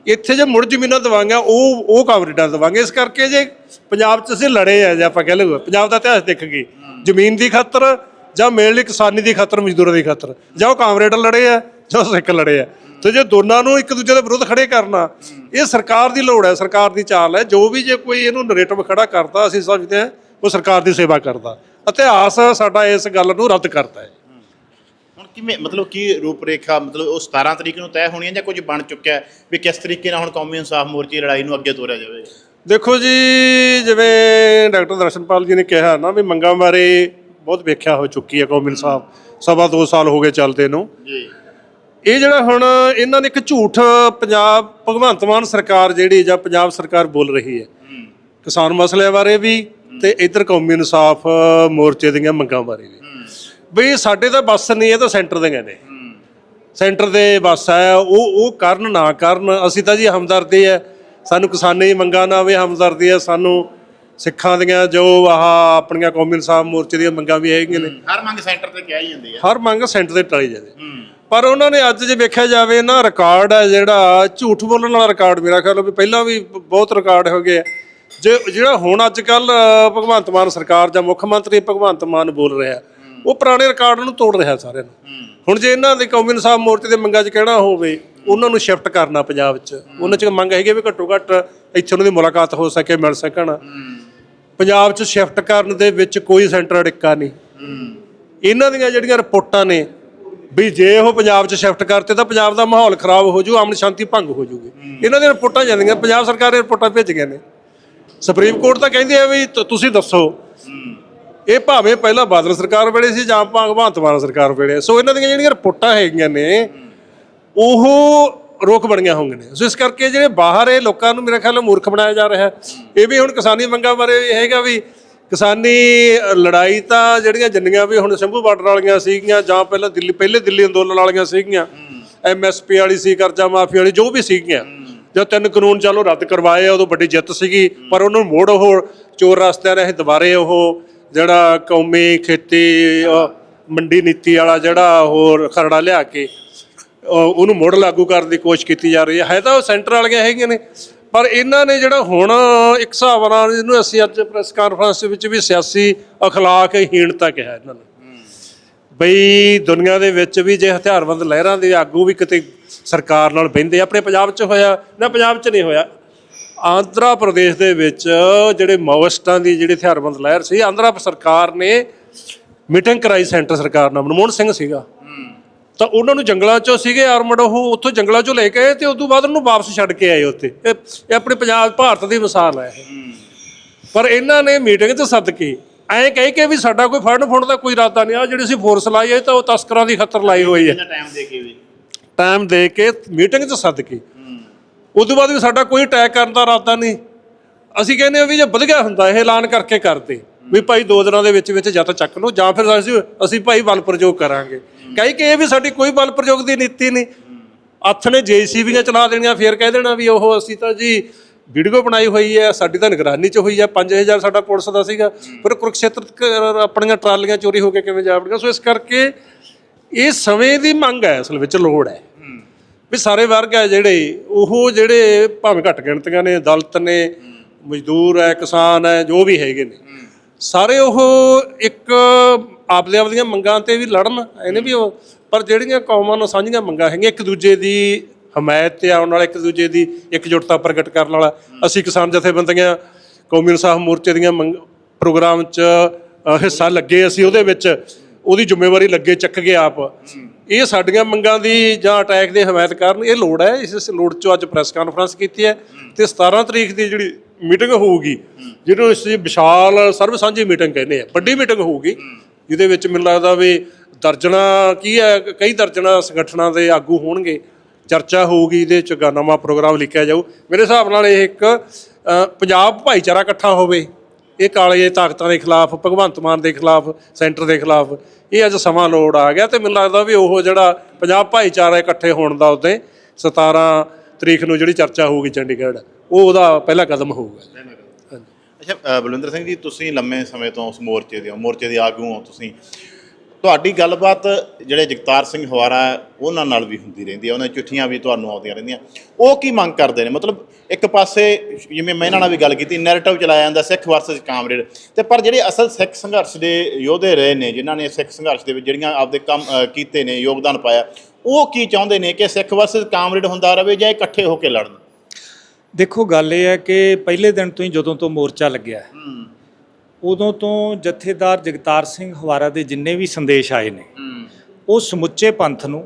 ਇੱਥੇ ਜੇ ਮੁੜ ਜ਼ਮੀਨਾਂ ਦਵਾਂਗਾ, ਉਹ ਉਹ ਕਾਮਰੇਡਾਂ ਦਵਾਂਗੇ। ਇਸ ਕਰਕੇ ਜੇ ਪੰਜਾਬ 'ਚ ਅਸੀਂ ਲੜੇ ਆ, ਜੇ ਆਪਾਂ ਕਹਿ ਲਈਏ, ਪੰਜਾਬ ਦਾ ਇਤਿਹਾਸ ਦੇਖ ਗਏ ਜ਼ਮੀਨ ਦੀ ਖਾਤਰ ਜਾਂ ਮੇਲ ਲਈ ਕਿਸਾਨੀ ਦੀ ਖਾਤਰ, ਮਜ਼ਦੂਰਾਂ ਦੀ ਖਾਤਰ, ਜਾਂ ਉਹ ਕਾਮਰੇਡ ਲੜੇ ਆ, ਜਾਂ ਸਿੱਖ ਲੜੇ ਆ। ਤੇ ਜੇ ਦੋਨਾਂ ਨੂੰ ਇੱਕ ਦੂਜੇ ਦੇ ਵਿਰੁੱਧ ਖੜੇ ਕਰਨਾ, ਇਹ ਸਰਕਾਰ ਦੀ ਲੋੜ ਹੈ, ਸਰਕਾਰ ਦੀ ਚਾਲ ਹੈ। ਜੋ ਵੀ ਜੇ ਕੋਈ ਇਹਨੂੰ ਨਰੇਟਿਵ ਖੜਾ ਕਰਦਾ, ਅਸੀਂ ਸਮਝਦੇ ਹਾਂ, ਉਹ ਸਰਕਾਰ ਦੀ ਸੇਵਾ ਕਰਦਾ। ਇਤਿਹਾਸ ਸਾਡਾ ਇਸ ਗੱਲ ਨੂੰ ਰੱਦ ਕਰਦਾ ਹੈ। ਕਿਵੇਂ ਮਤਲਬ ਕੀ ਰੂਪਰੇਖਾ ਮਤਲਬ ਉਹ 17 ਤਰੀਕ ਨੂੰ ਤੈਅ ਹੋਣੀ ਹੈ ਜਾਂ ਕੁਝ ਬਣ ਚੁੱਕਿਆ ਹੈ ਵੀ ਕਿਸ ਤਰੀਕੇ ਨਾਲ ਹੁਣ ਕੌਮੀ ਇਨਸਾਫ ਮੋਰਚੇ ਦੀ ਲੜਾਈ ਨੂੰ ਅੱਗੇ ਤੋਰਿਆ ਜਾਵੇ? ਦੇਖੋ ਜੀ ਜਿਵੇਂ ਡਾਕਟਰ ਦਰਸ਼ਨਪਾਲ ਜੀ ਨੇ ਕਿਹਾ ਨਾ ਵੀ ਮੰਗਾਂ ਬਾਰੇ ਬਹੁਤ ਵਿਆਖਿਆ ਹੋ ਚੁੱਕੀ ਹੈ ਕੌਮੀ ਇਨਸਾਫ ਸਵਾ ਦੋ ਸਾਲ ਹੋ ਗਏ ਚੱਲਦੇ ਨੂੰ। ਜੀ। ਇਹ ਜਿਹੜਾ ਹੁਣ ਇਹਨਾਂ ਨੇ ਇੱਕ ਝੂਠ ਪੰਜਾਬ ਭਗਵੰਤ ਮਾਨ ਸਰਕਾਰ ਜਿਹੜੀ ਜਾਂ ਪੰਜਾਬ ਸਰਕਾਰ ਬੋਲ ਰਹੀ ਹੈ। ਕਿਸਾਨ ਮਸਲਿਆਂ ਬਾਰੇ ਵੀ ਤੇ ਇਧਰ ਕੌਮੀ ਇਨਸਾਫ ਮੋਰਚੇ ਦੀਆਂ ਮੰਗਾਂ ਬਾਰੇ ਵੀ। ਵੀ ਸਾਡੇ ਤਾਂ ਬਸ ਨਹੀਂ ਇਹ ਤਾਂ ਸੈਂਟਰ ਦੀਆਂ ਨੇ। ਸੈਂਟਰ ਦੇ ਬਸ ਹੈ ਉਹ ਉਹ ਕਰਨ ਨਾ ਕਰਨ ਅਸੀਂ ਤਾਂ ਜੀ ਹਮਦਰਦੀ ਹੈ। ਸਾਨੂੰ ਕਿਸਾਨੀ ਮੰਗਾਂ ਨਾ ਵੀ ਹਮਦਰਦੀ ਹੈ ਸਾਨੂੰ ਸਿੱਖਾਂ ਦੀਆਂ ਜੋ ਆਹ ਆਪਣੀਆਂ ਕੌਮੀ ਇਨਸਾਫ ਮੋਰਚੇ ਦੀਆਂ ਮੰਗਾਂ ਵੀ ਹੈਗੀਆਂ ਨੇ। ਹਰ ਮੰਗ ਸੈਂਟਰ ਤੇ ਕਿਹਾ ਹੀ ਜਾਂਦੀ ਹੈ। ਹਰ ਮੰਗ ਸੈਂਟਰ ਤੇ ਟਾਲੀ ਜਾਂਦੇ। ਪਰ ਉਹਨਾਂ ਨੇ ਅੱਜ ਜੇ ਵੇਖਿਆ ਜਾਵੇ ਨਾ ਰਿਕਾਰਡ ਹੈ ਜਿਹੜਾ ਝੂਠ ਬੋਲਣ ਵਾਲਾ ਰਿਕਾਰਡ ਮੇਰਾ ਖਿਆਲ ਵੀ ਪਹਿਲਾਂ ਵੀ ਬਹੁਤ ਰਿਕਾਰਡ ਹੋ ਗਏ। ਜੇ ਜਿਹੜਾ ਹੁਣ ਅੱਜ ਕੱਲ ਭਗਵੰਤ ਮਾਨ ਸਰਕਾਰ ਜਾਂ ਮੁੱਖ ਮੰਤਰੀ ਭਗਵੰਤ ਮਾਨ ਬੋਲ ਰਿਹਾ ਉਹ ਪੁਰਾਣੇ ਰਿਕਾਰਡ ਨੂੰ ਤੋੜ ਰਿਹਾ ਸਾਰਿਆਂ ਨੂੰ। ਹੁਣ ਜੇ ਇਹਨਾਂ ਦੇ ਕੌਮੀ ਇਨਸਾਫ ਮੋਰਚੇ ਦੇ ਮੰਗਾਂ 'ਚ ਕਹਿਣਾ ਹੋਵੇ ਉਹਨਾਂ ਨੂੰ ਸ਼ਿਫਟ ਕਰਨਾ ਪੰਜਾਬ 'ਚ। ਉਹਨਾਂ 'ਚ ਮੰਗ ਹੈਗੀ ਵੀ ਘੱਟੋ ਘੱਟ ਇੱਥੇ ਉਹਨਾਂ ਦੀ ਮੁਲਾਕਾਤ ਹੋ ਸਕੇ ਮਿਲ ਸਕਣ। ਪੰਜਾਬ 'ਚ ਸ਼ਿਫਟ ਕਰਨ ਦੇ ਵਿੱਚ ਕੋਈ ਸੈਂਟਰ ਅੜਿੱਕਾ ਨਹੀਂ। ਇਹਨਾਂ ਦੀਆਂ ਜਿਹੜੀਆਂ ਰਿਪੋਰਟਾਂ ਨੇ ਵੀ ਜੇ ਉਹ ਪੰਜਾਬ 'ਚ ਸ਼ਿਫਟ ਕਰਤੇ ਤਾਂ ਪੰਜਾਬ ਦਾ ਮਾਹੌਲ ਖਰਾਬ ਹੋ ਜੂ ਅਮਨ ਸ਼ਾਂਤੀ ਭੰਗ ਹੋ ਜੂਗੀ। ਇਹਨਾਂ ਦੀਆਂ ਰਿਪੋਰਟਾਂ ਜਾਂਦੀਆਂ ਪੰਜਾਬ ਸਰਕਾਰ ਦੀਆਂ ਰਿਪੋਰਟਾਂ ਭੇਜੀਆਂ ਨੇ। ਸੁਪਰੀਮ ਕੋਰਟ ਤਾਂ ਕਹਿੰਦੀ ਹੈ ਵੀ ਤੁਸੀਂ ਦੱਸੋ। ਇਹ ਭਾਵੇਂ ਪਹਿਲਾਂ ਬਾਦਲ ਸਰਕਾਰ ਵੇਲੇ ਸੀ ਜਾਂ ਭਗਵੰਤ ਮਾਨ ਸਰਕਾਰ ਵੇਲੇ। ਸੋ ਇਹਨਾਂ ਦੀਆਂ ਜਿਹੜੀਆਂ ਰਿਪੋਰਟਾਂ ਹੈਗੀਆਂ ਨੇ, ਉਹ ਰੋਕ ਬਣੀਆਂ ਹੋਣਗੀਆਂ ਨੇ। ਸੋ ਇਸ ਕਰਕੇ ਜਿਹੜੇ ਬਾਹਰ ਇਹ ਲੋਕਾਂ ਨੂੰ ਮੇਰੇ ਖਿਆਲ ਨਾਲ ਮੂਰਖ ਬਣਾਇਆ ਜਾ ਰਿਹਾ। ਇਹ ਵੀ ਹੁਣ ਕਿਸਾਨੀ ਮੰਗਾਂ ਬਾਰੇ ਇਹ ਹੈਗਾ ਵੀ ਕਿਸਾਨੀ ਲੜਾਈ ਤਾਂ ਜਿਹੜੀਆਂ ਜਿੰਨੀਆਂ ਵੀ ਹੁਣ ਸ਼ੰਭੂ ਬਾਰਡਰ ਵਾਲੀਆਂ ਸੀਗੀਆਂ ਜਾਂ ਪਹਿਲਾਂ ਦਿੱਲੀ, ਪਹਿਲੇ ਦਿੱਲੀ ਅੰਦੋਲਨ ਵਾਲੀਆਂ ਸੀਗੀਆਂ ਐਮਐਸਪੀ ਵਾਲੀ ਸੀ, ਕਰਜ਼ਾ ਮਾਫੀ ਵਾਲੀ, ਜੋ ਵੀ ਸੀਗੀਆਂ ਜਦ ਤਿੰਨ ਕਾਨੂੰਨ ਚਲੋ ਰੱਦ ਕਰਵਾਏ ਉਦੋਂ ਵੱਡੀ ਜਿੱਤ ਸੀਗੀ, ਪਰ ਉਹਨੂੰ ਮੋੜ ਉਹ ਚੋਰ ਰਸਤਿਆਂ ਰਾਹੀਂ ਦੁਬਾਰੇ ਉਹ। ਜਿਹੜਾ ਕੌਮੀ ਖੇਤੀ ਮੰਡੀ ਨੀਤੀ ਵਾਲਾ ਜਿਹੜਾ ਹੋਰ ਖਰੜਾ ਲਿਆ ਕੇ ਉਹਨੂੰ ਮੁੜ ਲਾਗੂ ਕਰਨ ਦੀ ਕੋਸ਼ਿਸ਼ ਕੀਤੀ ਜਾ ਰਹੀ ਹੈ। ਹੈ ਤਾਂ ਉਹ ਸੈਂਟਰ ਵਾਲੀਆਂ ਹੈਗੀਆਂ ਨੇ, ਪਰ ਇਹਨਾਂ ਨੇ ਜਿਹੜਾ ਹੁਣ ਇੱਕ ਹਿਸਾਬ ਨਾਲ ਜਿਹਨੂੰ ਅਸੀਂ ਅੱਜ ਪ੍ਰੈਸ ਕਾਨਫਰੰਸ ਦੇ ਵਿੱਚ ਵੀ ਸਿਆਸੀ ਅਖਲਾਕ ਹੀਣਤਾ ਕਿਹਾ ਇਹਨਾਂ ਨੇ। ਬਈ ਦੁਨੀਆ ਦੇ ਵਿੱਚ ਵੀ ਜੇ ਹਥਿਆਰਬੰਦ ਲਹਿਰਾਂ ਦੇ ਆਗੂ ਵੀ ਕਿਤੇ ਸਰਕਾਰ ਨਾਲ ਬਹਿੰਦੇ ਆਪਣੇ ਪੰਜਾਬ 'ਚ ਹੋਇਆ, ਨਾ ਪੰਜਾਬ 'ਚ ਨਹੀਂ ਹੋਇਆ ਆਂਧਰਾ ਪ੍ਰਦੇਸ਼ ਦੇ ਵਿੱਚ ਜਿਹੜੇ ਮਾਓਇਸਟਾਂ ਦੀ ਜਿਹੜੀ ਹਥਿਆਰਬੰਦ ਲਹਿਰ ਸੀ ਆਂਧਰਾ ਸਰਕਾਰ ਨੇ ਮੀਟਿੰਗ ਕਰਾਈ ਸੈਂਟਰ ਸਰਕਾਰ ਨਾਲ ਮਨਮੋਹਨ ਸਿੰਘ ਸੀਗਾ। ਤਾਂ ਉਹਨਾਂ ਨੂੰ ਜੰਗਲਾਂ ਚੋਂ ਸੀਗੇ ਆਰਮਡ ਉਹ ਉੱਥੋਂ ਜੰਗਲਾਂ ਚੋਂ ਲੈ ਕੇ ਆਏ ਤੇ ਉਸ ਤੋਂ ਬਾਅਦ ਉਹਨੂੰ ਵਾਪਸ ਛੱਡ ਕੇ ਆਏ ਉੱਥੇ। ਇਹ ਆਪਣੇ ਪੰਜਾਬ ਭਾਰਤ ਦੀ ਮਿਸਾਲ ਹੈ ਪਰ ਇਹਨਾਂ ਨੇ ਮੀਟਿੰਗ 'ਚ ਸੱਦ ਕੇ ਐਂ ਕਹਿ ਕੇ ਵੀ ਸਾਡਾ ਕੋਈ ਫੜਨ ਫੁੰਡ ਦਾ ਕੋਈ ਇਰਾਦਾ ਨਹੀਂ ਆ ਜਿਹੜੀ ਅਸੀਂ ਫੋਰਸ ਲਾਈ ਹੈ ਤਾਂ ਉਹ ਤਸਕਰਾਂ ਦੀ ਖਤਰ ਲਾਈ ਹੋਈ ਹੈ। ਟਾਈਮ ਦੇ ਕੇ ਵੀ? ਟਾਈਮ ਦੇ ਕੇ ਮੀਟਿੰਗ 'ਚ ਸੱਦ ਕੇ ਉਸ ਤੋਂ ਬਾਅਦ ਵੀ ਸਾਡਾ ਕੋਈ ਅਟੈਕ ਕਰਨ ਦਾ ਇਰਾਦਾ ਨਹੀਂ। ਅਸੀਂ ਕਹਿੰਦੇ ਆ ਵੀ ਜੇ ਵਧੀਆ ਹੁੰਦਾ, ਇਹ ਐਲਾਨ ਕਰਕੇ ਕਰਦੇ। ਵੀ ਭਾਈ ਦੋ ਦਿਨਾਂ ਦੇ ਵਿੱਚ ਵਿੱਚ ਜਾਂ ਤਾਂ ਚੱਕ ਲਓ, ਜਾਂ ਫਿਰ ਅਸੀਂ ਅਸੀਂ ਭਾਈ ਬਲ ਪ੍ਰਯੋਗ ਕਰਾਂਗੇ। ਕਹੀ ਕਿ ਇਹ ਵੀ ਸਾਡੀ ਕੋਈ ਬਲ ਪ੍ਰਯੋਗ ਦੀ ਨੀਤੀ ਨਹੀਂ। ਹੱਥ ਨੇ ਜੇਸੀਬੀਆਂ ਚਲਾ ਦੇਣੀਆਂ, ਫੇਰ ਕਹਿ ਦੇਣਾ ਵੀ ਉਹ ਅਸੀਂ ਤਾਂ ਜੀ ਵੀਡੀਓ ਬਣਾਈ ਹੋਈ ਹੈ, ਸਾਡੀ ਤਾਂ ਨਿਗਰਾਨੀ 'ਚ ਹੋਈ ਹੈ 5000 ਸਾਡਾ ਪੁਲਿਸ ਦਾ ਸੀਗਾ। ਪਰ ਕੁਰਕਸ਼ੇਤਰ ਆਪਣੀਆਂ ਟਰਾਲੀਆਂ ਚੋਰੀ ਹੋ ਕੇ ਕਿਵੇਂ ਜਾਵੜੀਆਂ? ਸੋ ਇਸ ਕਰਕੇ ਇਹ ਸਮੇਂ ਦੀ ਮੰਗ ਹੈ, ਅਸਲ ਵਿੱਚ ਲੋੜ ਹੈ। ਵੀ ਸਾਰੇ ਵਰਗ ਹੈ ਜਿਹੜੇ ਉਹ ਜਿਹੜੇ ਭਾਵੇਂ ਘੱਟ ਗਿਣਤੀਆਂ ਨੇ ਦਲਿਤ ਨੇ ਮਜ਼ਦੂਰ ਹੈ ਕਿਸਾਨ ਹੈ ਜੋ ਵੀ ਹੈਗੇ ਨੇ। ਸਾਰੇ ਉਹ ਇੱਕ ਆਪਦੇ ਆਪਦੀਆਂ ਮੰਗਾਂ ਤੇ ਵੀ ਲੜਨ ਇਹਨੇ ਵੀ ਉਹ ਪਰ ਜਿਹੜੀਆਂ ਕੌਮਾਂ ਨੂੰ ਸਾਂਝੀਆਂ ਮੰਗਾਂ ਹੈਗੀਆਂ ਇੱਕ ਦੂਜੇ ਦੀ ਹਮਾਇਤ ਤੇ ਆਉਣ ਵਾਲਾ ਇੱਕ ਦੂਜੇ ਦੀ ਇਕਜੁੱਟਤਾ ਪ੍ਰਗਟ ਕਰਨ ਵਾਲਾ। ਅਸੀਂ ਕਿਸਾਨ ਜਥੇਬੰਦੀਆਂ ਕੌਮੀ ਇਨਸਾਫ ਮੋਰਚੇ ਦੀਆਂ ਮੰਗ ਪ੍ਰੋਗਰਾਮ 'ਚ ਹਿੱਸਾ ਲੱਗੇ ਅਸੀਂ ਉਹਦੇ ਵਿੱਚ ਉਹਦੀ ਜ਼ਿੰਮੇਵਾਰੀ ਲੱਗੇ ਚੱਕ ਗਏ ਆਪ। ਇਹ ਸਾਡੀਆਂ ਮੰਗਾਂ ਦੀ ਜਾਂ ਅਟੈਕ ਦੀ ਹਮਾਇਤ ਕਰਨ ਇਹ ਲੋੜ ਹੈ। ਇਸ ਲੋੜ 'ਚੋਂ ਅੱਜ ਪ੍ਰੈਸ ਕਾਨਫਰੰਸ ਕੀਤੀ ਹੈ ਤੇ 17 ਤਰੀਕ ਦੀ ਜਿਹੜੀ ਮੀਟਿੰਗ ਹੋਊਗੀ, ਜਿਹਨੂੰ ਅਸੀਂ ਵਿਸ਼ਾਲ ਸਰਵ ਸਾਂਝੀ ਮੀਟਿੰਗ ਕਹਿੰਦੇ ਆ, ਵੱਡੀ ਮੀਟਿੰਗ ਹੋਊਗੀ, ਜਿਹਦੇ ਵਿੱਚ ਮੈਨੂੰ ਲੱਗਦਾ ਵੀ ਦਰਜਣਾ ਕੀ ਹੈ, ਕਈ ਦਰਜਣਾ ਸੰਗਠਨਾਂ ਦੇ ਆਗੂ ਹੋਣਗੇ। ਚਰਚਾ ਹੋਊਗੀ, ਇਹਦੇ ਚ ਗਾ ਨਵਾਂ ਪ੍ਰੋਗਰਾਮ ਲਿਖਿਆ ਜਾਊ। ਮੇਰੇ ਹਿਸਾਬ ਨਾਲ ਇਹ ਇੱਕ ਪੰਜਾਬ ਭਾਈਚਾਰਾ ਇਕੱਠਾ ਹੋਵੇ। ਇਹ ਕਾਲੇ ਤਾਕਤਾਂ ਦੇ ਖਿਲਾਫ, ਭਗਵੰਤ ਮਾਨ ਦੇ ਖਿਲਾਫ, ਸੈਂਟਰ ਦੇ ਖਿਲਾਫ ਇਹ ਅੱਜ ਸਮਾਂ ਲੋੜ ਆ ਗਿਆ ਤੇ ਮੈਨੂੰ ਲੱਗਦਾ ਵੀ ਉਹ ਜਿਹੜਾ ਪੰਜਾਬ ਭਾਈਚਾਰਾ ਇਕੱਠੇ ਹੋਣ ਦਾ ਉਹਦੇ 17 ਤਰੀਕ ਨੂੰ ਜਿਹੜੀ ਚਰਚਾ ਹੋਊਗੀ ਚੰਡੀਗੜ੍ਹ, ਉਹ ਉਹਦਾ ਪਹਿਲਾ ਕਦਮ ਹੋਊਗਾ। ਅੱਛਾ ਬਲਵਿੰਦਰ ਸਿੰਘ ਜੀ, ਤੁਸੀਂ ਲੰਮੇ ਸਮੇਂ ਤੋਂ ਉਸ ਮੋਰਚੇ ਦੇ ਹੋ, ਮੋਰਚੇ ਦੇ ਆਗੂ ਹੋ ਤੁਸੀਂ। ਤੁਹਾਡੀ ਗੱਲਬਾਤ ਜਿਹੜੇ ਜਗਤਾਰ ਸਿੰਘ ਹਵਾਰਾ ਉਹਨਾਂ ਨਾਲ ਵੀ ਹੁੰਦੀ ਰਹਿੰਦੀ ਹੈ ਉਹਨਾਂ ਚਿੱਠੀਆਂ ਵੀ ਤੁਹਾਨੂੰ ਆਉਂਦੀਆਂ ਰਹਿੰਦੀਆਂ। ਉਹ ਕੀ ਮੰਗ ਕਰਦੇ ਨੇ? ਮਤਲਬ ਇੱਕ ਪਾਸੇ ਜਿਵੇਂ ਮੈਂ ਇਹਨਾਂ ਨਾਲ ਵੀ ਗੱਲ ਕੀਤੀ ਨੈਰੇਟਿਵ ਚਲਾਇਆ ਜਾਂਦਾ ਸਿੱਖ ਵਰਸਸ ਕਾਮਰੇਡ। ਤੇ ਪਰ ਜਿਹੜੇ ਅਸਲ ਸਿੱਖ ਸੰਘਰਸ਼ ਦੇ ਯੋਧੇ ਰਹੇ ਨੇ ਜਿਨ੍ਹਾਂ ਨੇ ਸਿੱਖ ਸੰਘਰਸ਼ ਦੇ ਵਿੱਚ ਜਿਹੜੀਆਂ ਆਪਦੇ ਕੰਮ ਕੀਤੇ ਨੇ ਯੋਗਦਾਨ ਪਾਇਆ ਉਹ ਕੀ ਚਾਹੁੰਦੇ ਨੇ ਕਿ ਸਿੱਖ ਵਰਸਸ ਕਾਮਰੇਡ ਹੁੰਦਾ ਰਹੇ ਜਾਂ ਇਕੱਠੇ ਹੋ ਕੇ ਲੜਨ? ਦੇਖੋ ਗੱਲ ਇਹ ਹੈ ਕਿ ਪਹਿਲੇ ਦਿਨ ਤੋਂ ਹੀ ਜਦੋਂ ਤੋਂ ਮੋਰਚਾ ਲੱਗਿਆ ਉਦੋਂ ਤੋਂ ਜਥੇਦਾਰ ਜਗਤਾਰ ਸਿੰਘ ਹਵਾਰਾ ਦੇ ਜਿੰਨੇ ਵੀ ਸੰਦੇਸ਼ ਆਏ ਨੇ, ਉਹ ਸਮੁੱਚੇ ਪੰਥ ਨੂੰ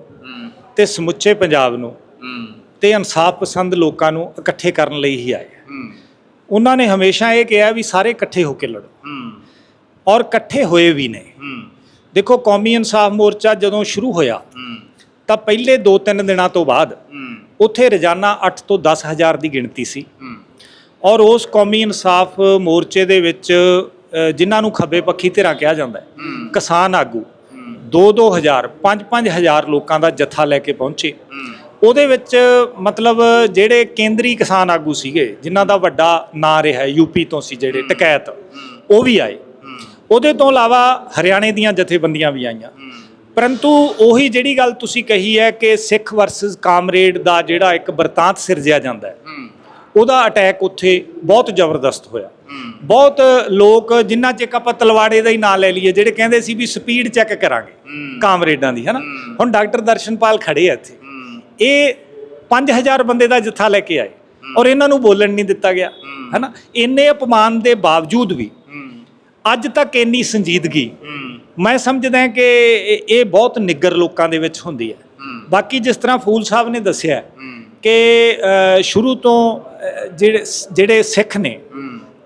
ਤੇ ਸਮੁੱਚੇ ਪੰਜਾਬ ਨੂੰ ਤੇ ਇਨਸਾਫ ਪਸੰਦ ਲੋਕਾਂ ਨੂੰ ਇਕੱਠੇ ਕਰਨ ਲਈ ਹੀ ਆਏ ਉਹਨਾਂ ਨੇ ਹਮੇਸ਼ਾ ਇਹ ਕਿਹਾ ਵੀ ਸਾਰੇ ਇਕੱਠੇ ਹੋ ਕੇ ਲੜੋ। ਔਰ ਇਕੱਠੇ ਹੋਏ ਵੀ ਨੇ। ਦੇਖੋ, ਕੌਮੀ ਇਨਸਾਫ ਮੋਰਚਾ ਜਦੋਂ ਸ਼ੁਰੂ ਹੋਇਆ, ਤਾਂ ਪਹਿਲੇ 2-3 ਦਿਨਾਂ ਤੋਂ ਬਾਅਦ ਉੱਥੇ ਰੋਜ਼ਾਨਾ 8 ਤੋਂ 10 ਹਜ਼ਾਰ ਦੀ ਗਿਣਤੀ ਸੀ। ਔਰ ਉਸ ਕੌਮੀ ਇਨਸਾਫ ਮੋਰਚੇ ਦੇ ਵਿੱਚ ਜਿਨ੍ਹਾਂ ਨੂੰ ਖੱਬੇ ਪੱਖੀ ਧਿਰਾਂ ਕਿਹਾ ਜਾਂਦਾ ਹੈ। ਕਿਸਾਨ ਆਗੂ 2-2 ਹਜ਼ਾਰ 5-5 ਹਜ਼ਾਰ ਲੋਕਾਂ ਦਾ ਜੱਥਾ ਲੈ ਕੇ ਪਹੁੰਚੇ। ਉਹਦੇ ਵਿੱਚ ਮਤਲਬ ਜਿਹੜੇ ਕੇਂਦਰੀ ਕਿਸਾਨ ਆਗੂ ਸੀਗੇ ਜਿਨ੍ਹਾਂ ਦਾ ਵੱਡਾ ਨਾਂ ਰਿਹਾ ਯੂਪੀ ਤੋਂ ਸੀ ਜਿਹੜੇ ਟਕੈਤ ਉਹ ਵੀ ਆਏ। ਉਹਦੇ ਤੋਂ ਇਲਾਵਾ ਹਰਿਆਣੇ ਦੀਆਂ ਜਥੇਬੰਦੀਆਂ ਵੀ ਆਈਆਂ। ਪਰੰਤੂ ਉਹੀ ਜਿਹੜੀ ਗੱਲ ਤੁਸੀਂ ਕਹੀ ਹੈ ਕਿ ਸਿੱਖ ਵਰਸਸ ਕਾਮਰੇਡ ਦਾ ਜਿਹੜਾ ਇੱਕ ਵਰਤਾਂਤ ਸਿਰਜਿਆ ਜਾਂਦਾ ਹੈ। ਉਹਦਾ ਅਟੈਕ ਉੱਥੇ ਬਹੁਤ ਜ਼ਬਰਦਸਤ ਹੋਇਆ। ਬਹੁਤ ਲੋਕ ਜਿਨ੍ਹਾਂ ਚ ਇੱਕ ਆਪਾਂ ਤਲਵਾੜੇ ਦਾ ਹੀ ਨਾਂ ਲੈ ਲਈਏ ਜਿਹੜੇ ਕਹਿੰਦੇ ਸੀ ਵੀ ਸਪੀਡ ਚੈੱਕ ਕਰਾਂਗੇ ਕਾਮਰੇਡਾਂ ਦੀ ਹਨਾ? ਹੁਣ ਡਾਕਟਰ ਦਰਸ਼ਨਪਾਲ ਖੜੇ ਆ ਇੱਥੇ। ਇਹ 5000 ਬੰਦੇ ਦਾ ਜੱਥਾ ਲੈ ਕੇ ਆਏ ਔਰ ਇਹਨਾਂ ਨੂੰ ਬੋਲਣ ਨਹੀਂ ਦਿੱਤਾ ਗਿਆ ਹਨਾ? ਇੰਨੇ ਅਪਮਾਨ ਦੇ ਬਾਵਜੂਦ ਵੀ ਅੱਜ ਤੱਕ ਇੰਨੀ ਸੰਜੀਦਗੀ ਮੈਂ ਸਮਝਦਾ ਕਿ ਇਹ- ਬਹੁਤ ਨਿੱਗਰ ਲੋਕਾਂ ਦੇ ਵਿੱਚ ਹੁੰਦੀ ਹੈ। ਬਾਕੀ ਜਿਸ ਤਰ੍ਹਾਂ ਫੂਲ ਸਾਹਿਬ ਨੇ ਦੱਸਿਆ ਕਿ ਸ਼ੁਰੂ ਤੋਂ ਜਿਹੜੇ ਸਿੱਖ ਨੇ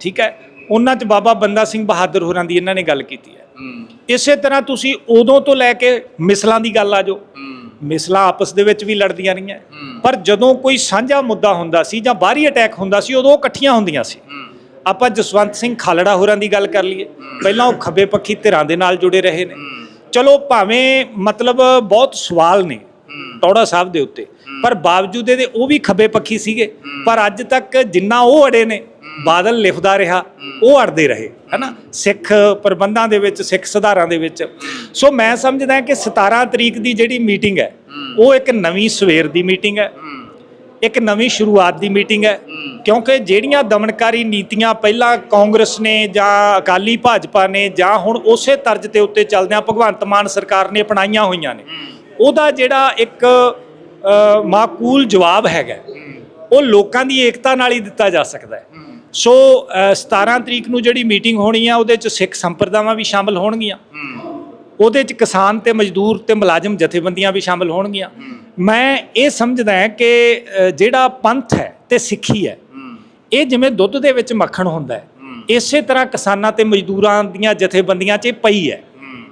ਠੀਕ ਹੈ? ਉਹਨਾਂ 'ਚ ਬਾਬਾ ਬੰਦਾ ਸਿੰਘ ਬਹਾਦਰ ਹੋਰਾਂ ਦੀ ਇਹਨਾਂ ਨੇ ਗੱਲ ਕੀਤੀ ਹੈ। ਇਸੇ ਤਰ੍ਹਾਂ ਤੁਸੀਂ ਉਦੋਂ ਤੋਂ ਲੈ ਕੇ ਮਿਸਲਾਂ ਦੀ ਗੱਲ ਆ ਜਾਓ। ਮਿਸਲਾਂ ਆਪਸ ਦੇ ਵਿੱਚ ਵੀ ਲੜਦੀਆਂ ਰਹੀਆਂ। ਪਰ ਜਦੋਂ ਕੋਈ ਸਾਂਝਾ ਮੁੱਦਾ ਹੁੰਦਾ ਸੀ ਜਾਂ ਬਾਹਰੀ ਅਟੈਕ ਹੁੰਦਾ ਸੀ ਉਦੋਂ ਇਕੱਠੀਆਂ ਹੁੰਦੀਆਂ ਸੀ। ਆਪਾਂ ਜਸਵੰਤ ਸਿੰਘ ਖਾਲੜਾ ਹੋਰਾਂ ਦੀ ਗੱਲ ਕਰ ਲਈਏ। ਪਹਿਲਾਂ ਉਹ ਖੱਬੇ ਪੱਖੀ ਧਿਰਾਂ ਦੇ ਨਾਲ ਜੁੜੇ ਰਹੇ ਨੇ। ਚਲੋ ਭਾਵੇਂ ਮਤਲਬ ਬਹੁਤ ਸਵਾਲ ਨੇ ਟੌੜਾ ਸਾਹਿਬ ਦੇ ਉੱਤੇ। ਪਰ ਬਾਵਜੂਦ ਇਹਦੇ ਉਹ ਵੀ ਖੱਬੇ ਪੱਖੀ ਸੀਗੇ। ਪਰ ਅੱਜ ਤੱਕ ਜਿੰਨਾ ਉਹ ਅੜੇ ਨੇ ਬਾਦਲ ਲਿਖਦਾ ਰਿਹਾ ਉਹ ਅੜਦੇ ਰਹੇ ਹੈਨਾ? ਸਿੱਖ ਪ੍ਰਬੰਧਾਂ ਦੇ ਵਿੱਚ ਸਿੱਖ ਸੁਧਾਰਾਂ ਦੇ ਵਿੱਚ। ਸੋ ਮੈਂ ਸਮਝਦਾ ਕਿ 17 ਤਰੀਕ ਦੀ ਜਿਹੜੀ ਮੀਟਿੰਗ ਹੈ ਉਹ ਇੱਕ ਨਵੀਂ ਸਵੇਰ ਦੀ ਮੀਟਿੰਗ ਹੈ। ਇੱਕ ਨਵੀਂ ਸ਼ੁਰੂਆਤ ਦੀ ਮੀਟਿੰਗ ਹੈ। ਕਿਉਂਕਿ ਜਿਹੜੀਆਂ ਦਮਨਕਾਰੀ ਨੀਤੀਆਂ ਪਹਿਲਾਂ ਕਾਂਗਰਸ ਨੇ ਜਾਂ ਅਕਾਲੀ ਭਾਜਪਾ ਨੇ ਜਾਂ ਹੁਣ ਉਸੇ ਤਰਜ਼ ਤੇ ਉੱਤੇ ਚੱਲਦਿਆਂ ਭਗਵੰਤ ਮਾਨ ਸਰਕਾਰ ਨੇ ਅਪਣਾਈਆਂ ਹੋਈਆਂ ਨੇ ਉਹਦਾ ਜਿਹੜਾ ਇੱਕ ਮਾਕੂਲ ਜਵਾਬ ਹੈਗਾ ਉਹ ਲੋਕਾਂ ਦੀ ਏਕਤਾ ਨਾਲ ਹੀ ਦਿੱਤਾ ਜਾ ਸਕਦਾ ਹੈ। ਸੋ ਅ, 17 ਤਰੀਕ ਨੂੰ ਜਿਹੜੀ ਮੀਟਿੰਗ ਹੋਣੀ ਆ ਉਹਦੇ ਚ ਸਿੱਖ ਸੰਪਰਦਾਵਾਂ ਵੀ ਸ਼ਾਮਲ ਹੋਣਗੀਆਂ। ਉਹਦੇ ਚ ਕਿਸਾਨ ਤੇ ਮਜ਼ਦੂਰ ਤੇ ਮੁਲਾਜ਼ਮ ਜਥੇਬੰਦੀਆਂ ਵੀ ਸ਼ਾਮਲ ਹੋਣਗੀਆਂ। ਮੈਂ ਇਹ ਸਮਝਦਾ ਹਾਂ ਕਿ ਜਿਹੜਾ ਪੰਥ ਹੈ ਤੇ ਸਿੱਖੀ ਹੈ ਇਹ ਜਿਵੇਂ ਦੁੱਧ ਦੇ ਵਿੱਚ ਮੱਖਣ ਹੁੰਦਾ ਹੈ ਇਸੇ ਤਰ੍ਹਾਂ ਕਿਸਾਨਾਂ ਤੇ ਮਜ਼ਦੂਰਾਂ ਦੀਆਂ ਜਥੇਬੰਦੀਆਂ 'ਚ ਪਈ ਹੈ।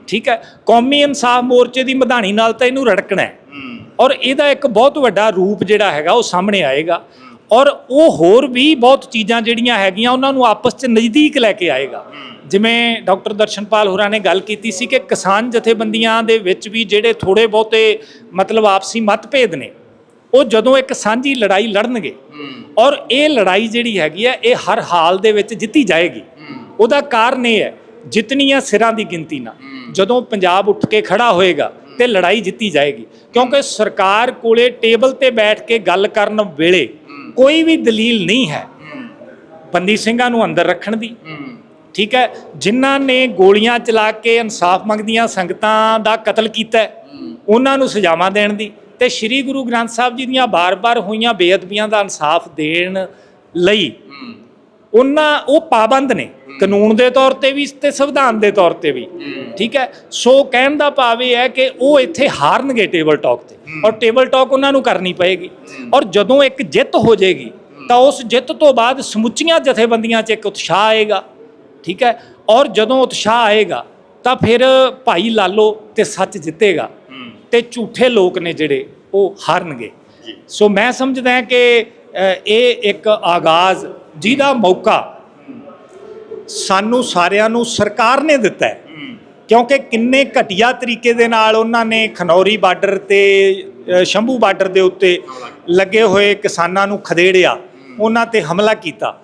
ਠੀਕ ਹੈ? ਕੌਮੀ ਇਨਸਾਫ ਮੋਰਚੇ ਦੀ ਮਧਾਣੀ ਨਾਲ ਤਾਂ ਇਹਨੂੰ ਰੜਕਣਾ ਹੈ। ਔਰ ਇਹਦਾ ਇੱਕ ਬਹੁਤ ਵੱਡਾ ਰੂਪ ਜਿਹੜਾ ਹੈਗਾ ਉਹ ਸਾਹਮਣੇ ਆਏਗਾ। ਔਰ ਉਹ ਹੋਰ ਵੀ ਬਹੁਤ ਚੀਜ਼ਾਂ ਜਿਹੜੀਆਂ ਹੈਗੀਆਂ, ਉਹਨਾਂ ਨੂੰ ਆਪਸ 'ਚ ਨਜ਼ਦੀਕ ਲੈ ਕੇ ਆਏਗਾ। ਜਿਵੇਂ ਡਾਕਟਰ ਦਰਸ਼ਨਪਾਲ ਹੋਰਾਂ ਨੇ ਗੱਲ ਕੀਤੀ ਸੀ ਕਿ ਕਿਸਾਨ ਜਥੇਬੰਦੀਆਂ ਦੇ ਵਿੱਚ ਵੀ ਜਿਹੜੇ ਥੋੜੇ ਬਹੁਤੇ ਮਤਲਬ ਆਪਸੀ ਮਤਭੇਦ ਨੇ, ਉਹ ਜਦੋਂ ਇੱਕ ਸਾਂਝੀ ਲੜਾਈ ਲੜਨਗੇ ਔਰ ਇਹ ਲੜਾਈ ਜਿਹੜੀ ਹੈਗੀ ਹੈ ਇਹ ਹਰ ਹਾਲ ਦੇ ਵਿੱਚ ਜਿੱਤੀ ਜਾਏਗੀ। ਉਹਦਾ ਕਾਰਨ ਇਹ ਹੈ, ਜਿਤਨੀਆਂ ਸਿਰਾਂ ਦੀ ਗਿਣਤੀ ਨਾਲ ਜਦੋਂ ਪੰਜਾਬ ਉੱਠ ਕੇ ਖੜਾ ਹੋਏਗਾ ਤੇ ਲੜਾਈ ਜਿੱਤੀ ਜਾਏਗੀ। ਕਿਉਂਕਿ ਸਰਕਾਰ ਕੋਲੇ ਟੇਬਲ ਤੇ ਬੈਠ ਕੇ ਗੱਲ ਕਰਨ ਵੇਲੇ ਕੋਈ ਵੀ ਦਲੀਲ ਨਹੀਂ ਹੈ। ਬੰਦੀ ਸਿੰਘਾਂ ਨੂੰ ਅੰਦਰ ਰੱਖਣ ਦੀ। ਠੀਕ ਹੈ? ਜਿਨ੍ਹਾਂ ਨੇ ਗੋਲੀਆਂ ਚਲਾ ਕੇ ਇਨਸਾਫ ਮੰਗਦੀਆਂ ਸੰਗਤਾਂ ਦਾ ਕਤਲ ਕੀਤਾ ਉਹਨਾਂ ਨੂੰ ਸਜ਼ਾਵਾਂ ਦੇਣ ਦੀ। ਤੇ ਸ੍ਰੀ ਗੁਰੂ ਗ੍ਰੰਥ ਸਾਹਿਬ ਜੀ ਦੀਆਂ ਬਾਰ-ਬਾਰ ਹੋਈਆਂ ਬੇਅਦਬੀਆਂ ਦਾ ਇਨਸਾਫ ਦੇਣ ਲਈ ਉਹਨਾਂ ਉਹ ਪਾਬੰਦ ਨੇ। ਕਾਨੂੰਨ ਦੇ ਤੌਰ ਤੇ ਵੀ ਤੇ ਸੰਵਿਧਾਨ ਦੇ ਤੌਰ ਤੇ ਵੀ। ਠੀਕ ਹੈ? ਸੋ ਕਹਿਣ ਦਾ ਭਾਵ ਇਹ ਹੈ ਕਿ ਉਹ ਇੱਥੇ ਹਾਰਨਗੇ ਟੇਬਲ ਟਾਕ ਤੇ। ਔਰ ਟੇਬਲ ਟਾਕ ਉਹਨਾਂ ਨੂੰ ਕਰਨੀ ਪਏਗੀ। ਔਰ ਜਦੋਂ ਇੱਕ ਜਿੱਤ ਹੋ ਜਾਏਗੀ ਤਾਂ ਉਸ ਜਿੱਤ ਤੋਂ ਬਾਅਦ ਸਮੁੱਚੀਆਂ ਜਥੇਬੰਦੀਆਂ 'ਚ ਇੱਕ ਉਤਸ਼ਾਹ ਆਏਗਾ। ਠੀਕ ਹੈ? ਔਰ ਜਦੋਂ ਉਤਸ਼ਾਹ ਆਏਗਾ ਤਾਂ ਫਿਰ ਭਾਈ ਲਾਲੋ ਤੇ ਸੱਚ ਜਿੱਤੇਗਾ। ਤੇ ਝੂਠੇ ਲੋਕ ਨੇ ਜਿਹੜੇ ਉਹ ਹਾਰਨਗੇ। ਸੋ ਮੈਂ ਸਮਝਦਾ ਕਿ ਇਹ ਇੱਕ ਆਗਾਜ਼ ਜਿਹਦਾ ਮੌਕਾ ਸਾਨੂੰ ਸਾਰਿਆਂ ਨੂੰ ਸਰਕਾਰ ਨੇ ਦਿੱਤਾ ਹੈ। ਕਿਉਂਕਿ ਕਿੰਨੇ ਘਟੀਆ ਤਰੀਕੇ ਦੇ ਨਾਲ ਉਹਨਾਂ ਨੇ ਖਨੌਰੀ ਬਾਰਡਰ ਤੇ ਸ਼ੰਭੂ ਬਾਰਡਰ ਦੇ ਉੱਤੇ ਲੱਗੇ ਹੋਏ ਕਿਸਾਨਾਂ ਨੂੰ ਖਦੇੜਿਆ ਉਹਨਾਂ ਤੇ ਹਮਲਾ ਕੀਤਾ।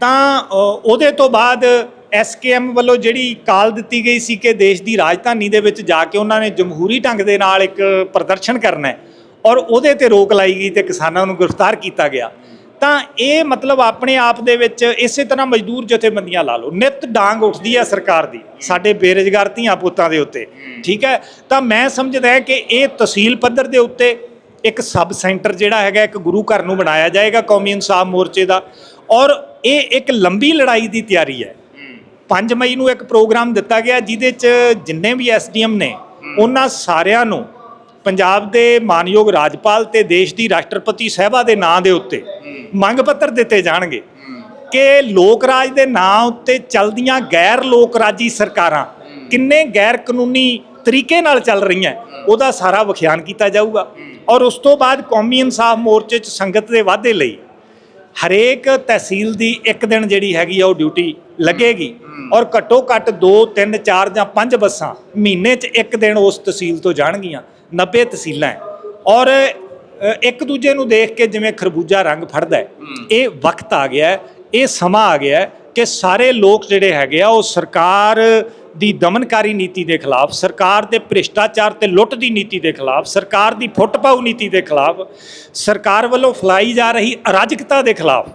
ਤਾਂ ਉਹਦੇ ਤੋਂ ਬਾਅਦ ਐਸਕੇਐਮ ਵੱਲੋਂ ਜਿਹੜੀ ਕਾਲ ਦਿੱਤੀ ਗਈ ਸੀ ਕਿ ਦੇਸ਼ ਦੀ ਰਾਜਧਾਨੀ ਦੇ ਵਿੱਚ ਜਾ ਕੇ ਉਹਨਾਂ ਨੇ ਜਮਹੂਰੀ ਢੰਗ ਦੇ ਨਾਲ ਇੱਕ ਪ੍ਰਦਰਸ਼ਨ ਕਰਨਾ ਹੈ ਔਰ ਉਹਦੇ ਤੇ ਰੋਕ ਲਾਈ ਗਈ ਤੇ ਕਿਸਾਨਾਂ ਨੂੰ ਗ੍ਰਿਫਤਾਰ ਕੀਤਾ ਗਿਆ। ਤਾਂ ਇਹ ਮਤਲਬ ਆਪਣੇ ਆਪ ਦੇ ਵਿੱਚ ਇਸੇ ਤਰ੍ਹਾਂ ਮਜ਼ਦੂਰ ਜਥੇਬੰਦੀਆਂ ਲਾ ਲਓ। ਨਿਤ ਡਾਂਗ ਉੱਠਦੀ ਹੈ ਸਰਕਾਰ ਦੀ, ਸਾਡੇ ਬੇਰੁਜ਼ਗਾਰ ਧੀਆਂ ਪੁੱਤਾਂ ਦੇ ਉੱਤੇ। ਠੀਕ ਹੈ? ਤਾਂ ਮੈਂ ਸਮਝਦਾ ਕਿ ਇਹ ਤਹਿਸੀਲ ਪੱਧਰ ਦੇ ਉੱਤੇ ਇੱਕ ਸਬ ਸੈਂਟਰ ਜਿਹੜਾ ਹੈਗਾ, ਇੱਕ ਗੁਰੂ ਘਰ ਨੂੰ ਬਣਾਇਆ ਜਾਏਗਾ ਕੌਮੀ ਇਨਸਾਫ ਮੋਰਚੇ ਦਾ। ਔਰ ਇਹ ਇੱਕ ਲੰਬੀ ਲੜਾਈ ਦੀ ਤਿਆਰੀ ਹੈ। 5 ਮਈ ਨੂੰ ਇੱਕ ਪ੍ਰੋਗਰਾਮ ਦਿੱਤਾ ਗਿਆ, ਜਿਹਦੇ 'ਚ ਜਿੰਨੇ ਵੀ ਐਸਡੀਐਮ ਨੇ, ਉਹਨਾਂ ਸਾਰਿਆਂ ਨੂੰ ਪੰਜਾਬ ਦੇ ਮਾਨਯੋਗ ਰਾਜਪਾਲ ਤੇ ਦੇਸ਼ ਦੀ ਰਾਸ਼ਟਰਪਤੀ ਸਾਹਿਬਾ ਦੇ ਨਾਂ ਦੇ ਉੱਤੇ ਮੰਗ ਪੱਤਰ ਦਿੱਤੇ ਜਾਣਗੇ ਕਿ ਲੋਕ ਰਾਜ ਦੇ ਨਾਂ ਉੱਤੇ ਚੱਲਦੀਆਂ ਗੈਰ ਲੋਕ ਰਾਜੀ ਸਰਕਾਰਾਂ ਕਿੰਨੇ ਗੈਰ ਕਾਨੂੰਨੀ ਤਰੀਕੇ ਨਾਲ ਚੱਲ ਰਹੀਆਂ, ਉਹਦਾ ਸਾਰਾ ਵਿਖਿਆਨ ਕੀਤਾ ਜਾਊਗਾ ਔਰ ਉਸ ਤੋਂ ਬਾਅਦ ਕੌਮੀ ਇਨਸਾਫ ਮੋਰਚੇ 'ਚ ਸੰਗਤ ਦੇ ਵਾਧੇ ਲਈ ਹਰੇਕ ਤਹਿਸੀਲ ਦੀ ਇੱਕ ਦਿਨ ਜਿਹੜੀ ਹੈਗੀ ਆ, ਉਹ ਡਿਊਟੀ ਲੱਗੇਗੀ ਔਰ ਘੱਟੋ ਘੱਟ 2 3 4 ਜਾਂ 5 ਬੱਸਾਂ ਮਹੀਨੇ 'ਚ ਇੱਕ ਦਿਨ ਉਸ ਤਹਿਸੀਲ ਤੋਂ ਜਾਣਗੀਆਂ 90 ਤਹਿਸੀਲਾਂ ਹੈ। ਔਰ ਇੱਕ ਦੂਜੇ ਨੂੰ ਦੇਖ ਕੇ ਜਿਵੇਂ ਖਰਬੂਜਾ ਰੰਗ ਫੜਦਾ ਇਹ ਵਕਤ ਆ ਗਿਆ ਇਹ ਸਮਾਂ ਆ ਗਿਆ ਕਿ ਸਾਰੇ ਲੋਕ ਜਿਹੜੇ ਹੈਗੇ ਆ ਉਹ ਸਰਕਾਰ ਦੀ ਦਮਨਕਾਰੀ ਨੀਤੀ ਦੇ ਖਿਲਾਫ ਸਰਕਾਰ ਦੇ ਭ੍ਰਿਸ਼ਟਾਚਾਰ ਤੇ ਲੁੱਟ ਦੀ ਨੀਤੀ ਦੇ ਖਿਲਾਫ ਸਰਕਾਰ ਦੀ ਫੁੱਟਪਾਉ ਨੀਤੀ ਦੇ ਖਿਲਾਫ ਸਰਕਾਰ ਵੱਲੋਂ ਫਲਾਈ ਜਾ ਰਹੀ ਅਰਾਜਕਤਾ ਦੇ ਖਿਲਾਫ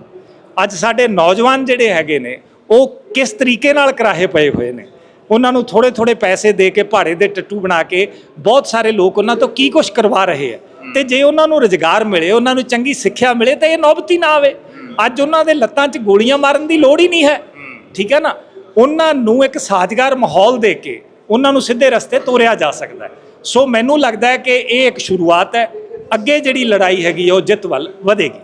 ਅੱਜ ਸਾਡੇ ਨੌਜਵਾਨ ਜਿਹੜੇ ਹੈਗੇ ਨੇ ਉਹ ਕਿਸ ਤਰੀਕੇ ਨਾਲ ਕਰਾਹੇ ਪਏ ਹੋਏ ਨੇ? ਉਹਨਾਂ ਨੂੰ ਥੋੜੇ ਥੋੜੇ ਪੈਸੇ ਦੇ ਕੇ ਭਾੜੇ ਦੇ ਟੱਟੂ ਬਣਾ ਕੇ ਬਹੁਤ ਸਾਰੇ ਲੋਕ ਉਹਨਾਂ ਤੋਂ ਕੀ ਕੁਝ ਕਰਵਾ ਰਹੇ ਆ ਤੇ ਜੇ ਉਹਨਾਂ ਨੂੰ ਰੁਜ਼ਗਾਰ ਮਿਲੇ ਉਹਨਾਂ ਨੂੰ ਚੰਗੀ ਸਿੱਖਿਆ ਮਿਲੇ ਤਾਂ ਇਹ ਨੌਬਤੀ ਨਾ ਆਵੇ। ਅੱਜ ਉਹਨਾਂ ਦੇ ਲੱਤਾਂ 'ਚ ਗੋਲੀਆਂ ਮਾਰਨ ਦੀ ਲੋੜ ਹੀ ਨਹੀਂ ਹੈ। ਠੀਕ ਹੈ ਨਾ? ਉਹਨਾਂ ਨੂੰ ਇੱਕ ਸਾਜ਼ਗਾਰ ਮਾਹੌਲ ਦੇ ਕੇ ਉਹਨਾਂ ਨੂੰ ਸਿੱਧੇ ਰਸਤੇ ਤੋਰਿਆ ਜਾ ਸਕਦਾ ਹੈ। ਸੋ ਮੈਨੂੰ ਲੱਗਦਾ ਹੈ ਕਿ ਇਹ ਇੱਕ ਸ਼ੁਰੂਆਤ ਹੈ। ਅੱਗੇ ਜਿਹੜੀ ਲੜਾਈ ਹੈਗੀ ਹੈ ਉਹ ਜਿੱਤ ਵੱਲ ਵਧੇਗੀ।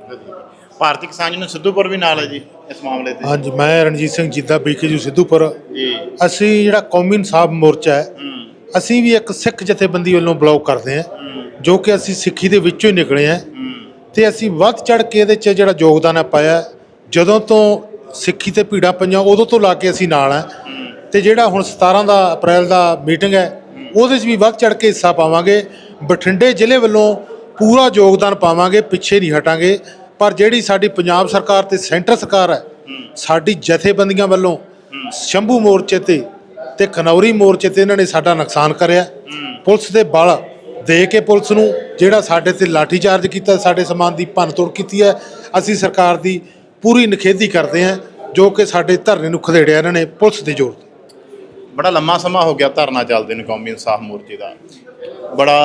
ਭਾਰਤੀ ਕਿਸਾਨ ਯੂਨੀਅਨ ਸਿੱਧੂਪੁਰ ਵੀ ਨਾਲ ਹੈ ਜੀ ਇਸ ਮਾਮਲੇ ਤੇ। ਹਾਂਜੀ ਮੈਂ ਰਣਜੀਤ ਸਿੰਘ ਜੀਦਾ ਸਿੱਧੂਪੁਰ। ਜੀ। ਅਸੀਂ ਜਿਹੜਾ ਕੌਮੀ ਇਨਸਾਫ ਮੋਰਚਾ ਹੈ। ਅਸੀਂ ਵੀ ਇੱਕ ਸਿੱਖ ਜਥੇਬੰਦੀ ਵੱਲੋਂ ਬਲੌਕ ਕਰਦੇ ਹਾਂ ਜੋ ਕਿ ਅਸੀਂ ਸਿੱਖੀ ਦੇ ਵਿੱਚੋਂ ਹੀ ਨਿਕਲੇ ਹਾਂ। ਤੇ ਅਸੀਂ ਵੱਧ ਚੜ ਕੇ ਇਹਦੇ 'ਚ ਜਿਹੜਾ ਯੋਗਦਾਨ ਹੈ ਪਾਇਆ ਜਦੋਂ ਤੋਂ ਸਿੱਖੀ ਤੇ ਭੀੜਾਂ ਪਈਆਂ ਉਦੋਂ ਤੋਂ ਲਾ ਕੇ ਅਸੀਂ ਨਾਲ ਹਾਂ। ਤੇ ਜਿਹੜਾ ਹੁਣ 17 ਦਾ ਅਪ੍ਰੈਲ ਦਾ ਮੀਟਿੰਗ ਹੈ ਉਹਦੇ 'ਚ ਵੀ ਵੱਧ ਚੜ ਕੇ ਹਿੱਸਾ ਪਾਵਾਂਗੇ। ਬਠਿੰਡੇ ਜ਼ਿਲ੍ਹੇ ਵੱਲੋਂ ਪੂਰਾ ਯੋਗਦਾਨ ਪਾਵਾਂਗੇ ਪਿੱਛੇ ਨਹੀਂ ਹਟਾਂਗੇ। ਪਰ ਜਿਹੜੀ ਸਾਡੀ ਪੰਜਾਬ ਸਰਕਾਰ ਤੇ ਸੈਂਟਰ ਸਰਕਾਰ ਹੈ ਸਾਡੀ ਜਥੇਬੰਦੀਆਂ ਵੱਲੋਂ ਸ਼ੰਭੂ ਮੋਰਚੇ ਤੇ ਤੇ ਖਨੌਰੀ ਮੋਰਚੇ ਤੇ ਇਹਨਾਂ ਨੇ ਸਾਡਾ ਨੁਕਸਾਨ ਕਰਿਆ। ਪੁਲਿਸ ਦੇ ਬਲ ਦੇ ਕੇ ਪੁਲਿਸ ਨੂੰ ਜਿਹੜਾ ਸਾਡੇ ਤੇ ਲਾਠੀ ਚਾਰਜ ਕੀਤਾ ਸਾਡੇ ਸਮਾਨ ਦੀ ਭੰਨਤੋੜ ਕੀਤੀ ਹੈ। ਅਸੀਂ ਸਰਕਾਰ ਦੀ ਪੂਰੀ ਨਿਖੇਧੀ ਕਰਦੇ ਹਾਂ ਜੋ ਕਿ ਸਾਡੇ ਧਰਨੇ ਨੂੰ ਖਦੇੜਿਆ ਇਹਨਾਂ ਨੇ ਪੁਲਿਸ ਦੇ ਜ਼ੋਰ ਤੇ। ਬੜਾ ਲੰਮਾ ਸਮਾਂ ਹੋ ਗਿਆ ਧਰਨਾ ਚੱਲਦੇ ਨੂੰ ਕੌਮੀ ਇਨਸਾਫ ਮੋਰਚੇ ਦਾ। ਬੜਾ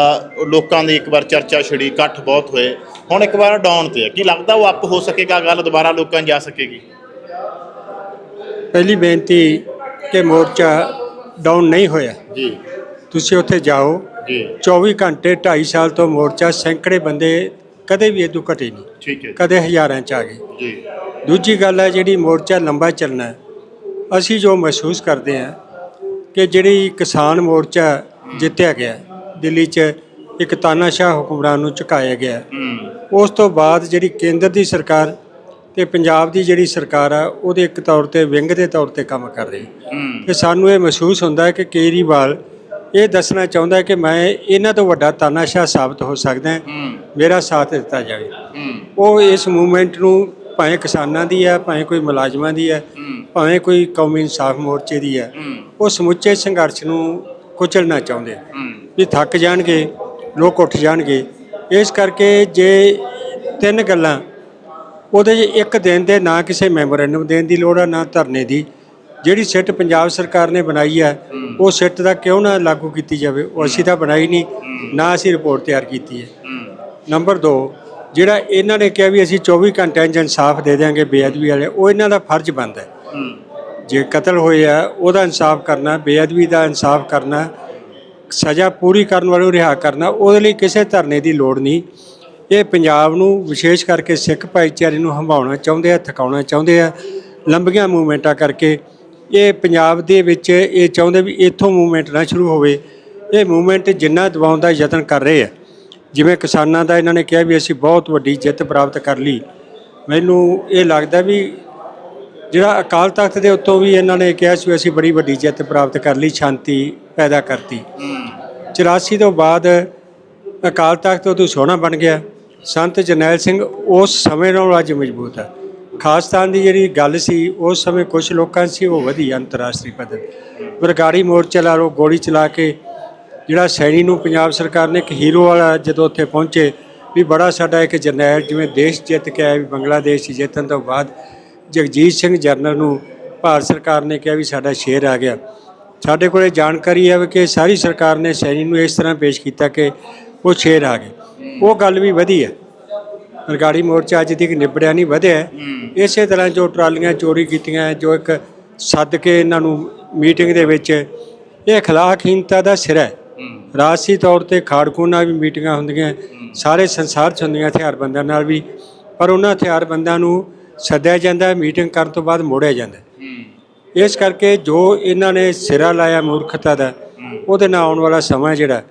ਲੋਕਾਂ ਦੀ ਇੱਕ ਵਾਰ ਚਰਚਾ ਛਿੜੀ ਇਕੱਠ ਬਹੁਤ ਹੋਏ। ਹੁਣ ਇੱਕ ਵਾਰ ਡਾਊਨ ਤੇ ਹੈ। ਕੀ ਲੱਗਦਾ ਉਹ ਅਪ ਹੋ ਸਕੇਗਾ ਗੱਲ ਦੁਬਾਰਾ ਲੋਕਾਂ ਜਾ ਸਕੇਗੀ? ਪਹਿਲੀ ਬੇਨਤੀ ਕਿ ਮੋਰਚਾ ਡਾਊਨ ਨਹੀਂ ਹੋਇਆ। ਜੀ। ਤੁਸੀਂ ਉੱਥੇ ਜਾਓ। ਜੀ। 24 ਘੰਟੇ 2.5 ਸਾਲ ਤੋਂ ਮੋਰਚਾ ਸੈਂਕੜੇ ਬੰਦੇ ਕਦੇ ਵੀ ਇਦੋਂ ਘਟੇ ਨਹੀਂ। ਠੀਕ ਹੈ ਕਦੇ ਹਜ਼ਾਰਾਂ ਚ ਆ ਗਏ। ਜੀ। ਦੂਜੀ ਗੱਲ ਹੈ ਜਿਹੜੀ ਮੋਰਚਾ ਲੰਬਾ ਚੱਲਣਾ ਹੈ ਅਸੀਂ ਜੋ ਮਹਿਸੂਸ ਕਰਦੇ ਹਾਂ ਕਿ ਜਿਹੜੀ ਕਿਸਾਨ ਮੋਰਚਾ ਜਿੱਤਿਆ ਗਿਆ ਦਿੱਲੀ 'ਚ ਇੱਕ ਤਾਨਾਸ਼ਾਹ ਹੁਕਮਰਾਨ ਨੂੰ ਝੁਕਾਇਆ ਗਿਆ। ਉਸ ਤੋਂ ਬਾਅਦ ਜਿਹੜੀ ਕੇਂਦਰ ਦੀ ਸਰਕਾਰ ਤੇ ਪੰਜਾਬ ਦੀ ਜਿਹੜੀ ਸਰਕਾਰ ਆ ਉਹਦੇ ਇੱਕ ਤੌਰ ਤੇ ਵਿੰਗ ਦੇ ਤੌਰ ਤੇ ਕੰਮ ਕਰ ਰਹੀ। ਹੂੰ। ਤੇ ਸਾਨੂੰ ਇਹ ਮਹਿਸੂਸ ਹੁੰਦਾ ਹੈ ਕਿ ਕੇਜਰੀਵਾਲ ਇਹ ਦੱਸਣਾ ਚਾਹੁੰਦਾ ਹੈ ਕਿ ਮੈਂ ਇਹਨਾਂ ਤੋਂ ਵੱਡਾ ਤਾਨਾਸ਼ਾਹ ਸਾਬਤ ਹੋ ਸਕਦਾ ਮੇਰਾ ਸਾਥ ਦਿੱਤਾ ਜਾਵੇ। ਉਹ ਇਸ ਮੂਵਮੈਂਟ ਨੂੰ ਭਾਵੇਂ ਕਿਸਾਨਾਂ ਦੀ ਹੈ ਭਾਵੇਂ ਕੋਈ ਮੁਲਾਜ਼ਮਾਂ ਦੀ ਹੈ ਭਾਵੇਂ ਕੋਈ ਕੌਮੀ ਇਨਸਾਫ ਮੋਰਚੇ ਦੀ ਹੈ ਉਹ ਸਮੁੱਚੇ ਸੰਘਰਸ਼ ਨੂੰ ਕੁਚਲਣਾ ਚਾਹੁੰਦੇ ਵੀ ਥੱਕ ਜਾਣਗੇ ਲੋਕ ਉੱਠ ਜਾਣਗੇ। ਇਸ ਕਰਕੇ ਜੇ ਤਿੰਨ ਗੱਲਾਂ ਉਹਦੇ 'ਚ ਇੱਕ ਦਿਨ ਦੇ ਨਾ ਕਿਸੇ ਮੈਮੋਰੈਂਡਮ ਦੇਣ ਦੀ ਲੋੜ ਆ ਨਾ ਧਰਨੇ ਦੀ। ਜਿਹੜੀ ਸਿੱਟ ਪੰਜਾਬ ਸਰਕਾਰ ਨੇ ਬਣਾਈ ਹੈ। ਉਹ ਸਿੱਟ ਦਾ ਕਿਉਂ ਨਾ ਲਾਗੂ ਕੀਤੀ ਜਾਵੇ? ਉਹ ਅਸੀਂ ਤਾਂ ਬਣਾਈ ਨਹੀਂ ਨਾ ਅਸੀਂ ਰਿਪੋਰਟ ਤਿਆਰ ਕੀਤੀ ਹੈ। ਨੰਬਰ 2 ਜਿਹੜਾ ਇਹਨਾਂ ਨੇ ਕਿਹਾ ਵੀ ਅਸੀਂ 24 ਘੰਟਿਆਂ 'ਚ ਇਨਸਾਫ ਦੇ ਦਿਆਂਗੇ ਬੇਅਦਬੀ ਵਾਲੇ ਉਹ ਇਹਨਾਂ ਦਾ ਫਰਜ਼ ਬਣਦਾ ਹੈ। ਹੂੰ। ਜੇ ਕਤਲ ਹੋਇਆ ਉਹਦਾ ਇਨਸਾਫ ਕਰਨਾ ਬੇਅਦਬੀ ਦਾ ਇਨਸਾਫ ਕਰਨਾ ਸਜ਼ਾ ਪੂਰੀ ਕਰਨ ਵਾਲੇ ਨੂੰ ਰਿਹਾ ਕਰਨਾ ਉਹਦੇ ਲਈ ਕਿਸੇ ਧਰਨੇ ਦੀ ਲੋੜ ਨਹੀਂ। ਇਹ ਪੰਜਾਬ ਨੂੰ ਵਿਸ਼ੇਸ਼ ਕਰਕੇ ਸਿੱਖ ਭਾਈਚਾਰੇ ਨੂੰ ਹੰਭਾਉਣਾ ਚਾਹੁੰਦੇ ਆ ਥਕਾਉਣਾ ਚਾਹੁੰਦੇ ਆ ਲੰਬੀਆਂ ਮੂਵਮੈਂਟਾਂ ਕਰਕੇ ਇਹ ਪੰਜਾਬ ਦੇ ਵਿੱਚ ਇਹ ਚਾਹੁੰਦੇ ਵੀ ਇੱਥੋਂ ਮੂਵਮੈਂਟ ਨਾ ਸ਼ੁਰੂ ਹੋਵੇ। ਇਹ ਮੂਵਮੈਂਟ ਜਿੰਨਾ ਦਬਾਉਣ ਦਾ ਯਤਨ ਕਰ ਰਹੇ ਆ। ਜਿਵੇਂ ਕਿਸਾਨਾਂ ਦਾ ਇਹਨਾਂ ਨੇ ਕਿਹਾ ਵੀ ਅਸੀਂ ਬਹੁਤ ਵੱਡੀ ਜਿੱਤ ਪ੍ਰਾਪਤ ਕਰ ਲਈ। ਮੈਨੂੰ ਇਹ ਲੱਗਦਾ ਵੀ ਜਿਹੜਾ ਅਕਾਲ ਤਖਤ ਦੇ ਉੱਤੋਂ ਵੀ ਇਹਨਾਂ ਨੇ ਕਿਹਾ ਸੀ ਵੀ ਅਸੀਂ ਬੜੀ ਵੱਡੀ ਜਿੱਤ ਪ੍ਰਾਪਤ ਕਰ ਲਈ ਸ਼ਾਂਤੀ ਪੈਦਾ ਕਰਤੀ। 84 ਤੋਂ ਬਾਅਦ ਅਕਾਲ ਤਖਤ ਉਦੋਂ ਸੋਹਣਾ ਬਣ ਗਿਆ। ਸੰਤ ਜਰਨੈਲ ਸਿੰਘ ਉਸ ਸਮੇਂ ਨਾਲੋਂ ਅੱਜ ਮਜ਼ਬੂਤ ਹੈ। ਖਾਸਤਾਨ ਦੀ ਜਿਹੜੀ ਗੱਲ ਸੀ, ਉਸ ਸਮੇਂ ਕੁਝ ਲੋਕਾਂ ਸੀ, ਉਹ ਵਧੀ ਅੰਤਰਰਾਸ਼ਟਰੀ ਪੱਧਰ। ਬਰਗਾੜੀ ਮੋਰਚਾ ਲਾ ਲਓ, ਗੋਲੀ ਚਲਾ ਕੇ ਜਿਹੜਾ ਸੈਣੀ ਨੂੰ ਪੰਜਾਬ ਸਰਕਾਰ ਨੇ ਇੱਕ ਹੀਰੋ ਵਾਲਾ ਜਦੋਂ ਉੱਥੇ ਪਹੁੰਚੇ, ਵੀ ਬੜਾ ਸਾਡਾ ਇੱਕ ਜਰਨੈਲ ਜਿਵੇਂ ਦੇਸ਼ ਜਿੱਤ ਕੇ ਆਇਆ, ਵੀ ਬੰਗਲਾਦੇਸ਼ ਜਿੱਤਣ ਤੋਂ ਬਾਅਦ ਜਗਜੀਤ ਸਿੰਘ ਜਰਨਲ ਨੂੰ ਭਾਰਤ ਸਰਕਾਰ ਨੇ ਕਿਹਾ ਵੀ ਸਾਡਾ ਸ਼ੇਰ ਆ ਗਿਆ। ਸਾਡੇ ਕੋਲੇ ਜਾਣਕਾਰੀ ਹੈ ਵੀ ਕਿ ਸਾਰੀ ਸਰਕਾਰ ਨੇ ਸੈਣੀ ਨੂੰ ਇਸ ਤਰ੍ਹਾਂ ਪੇਸ਼ ਕੀਤਾ ਕਿ ਉਹ ਸ਼ੇਰ ਆ ਗਏ। ਉਹ ਗੱਲ ਵੀ ਵਧੀ ਹੈ। ਰਗਾੜੀ ਮੋਰਚਾ ਅੱਜ ਤੱਕ ਨਿਬੜਿਆ ਨਹੀਂ ਵਧਿਆ। ਇਸੇ ਤਰ੍ਹਾਂ ਜੋ ਟਰਾਲੀਆਂ ਚੋਰੀ ਕੀਤੀਆਂ ਜੋ ਇੱਕ ਸੱਦ ਕੇ ਇਹਨਾਂ ਨੂੰ ਮੀਟਿੰਗ ਦੇ ਵਿੱਚ ਇਹ ਅਖਲਾਕਹੀਨਤਾ ਦਾ ਸਿਰ ਹੈ। ਰਾਜਸੀ ਤੌਰ ਤੇ ਖਾੜਕੂ ਨਾਲ ਵੀ ਮੀਟਿੰਗਾਂ ਹੁੰਦੀਆਂ ਸਾਰੇ ਸੰਸਾਰ 'ਚ ਹੁੰਦੀਆਂ ਹਥਿਆਰਬੰਦਾਂ ਨਾਲ ਵੀ। ਪਰ ਉਹਨਾਂ ਹਥਿਆਰਬੰਦਾਂ ਨੂੰ ਸੱਦਿਆ ਜਾਂਦਾ ਮੀਟਿੰਗ ਕਰਨ ਤੋਂ ਬਾਅਦ ਮੋੜਿਆ ਜਾਂਦਾ ਇਸ ਕਰਕੇ ਜੋ ਇਹਨਾਂ ਨੇ ਸਿਰਾ ਲਾਇਆ ਮੂਰਖਤਾ ਦਾ ਉਹਦੇ ਨਾਲ ਆਉਣ ਵਾਲਾ ਸਮਾਂ ਜਿਹੜਾ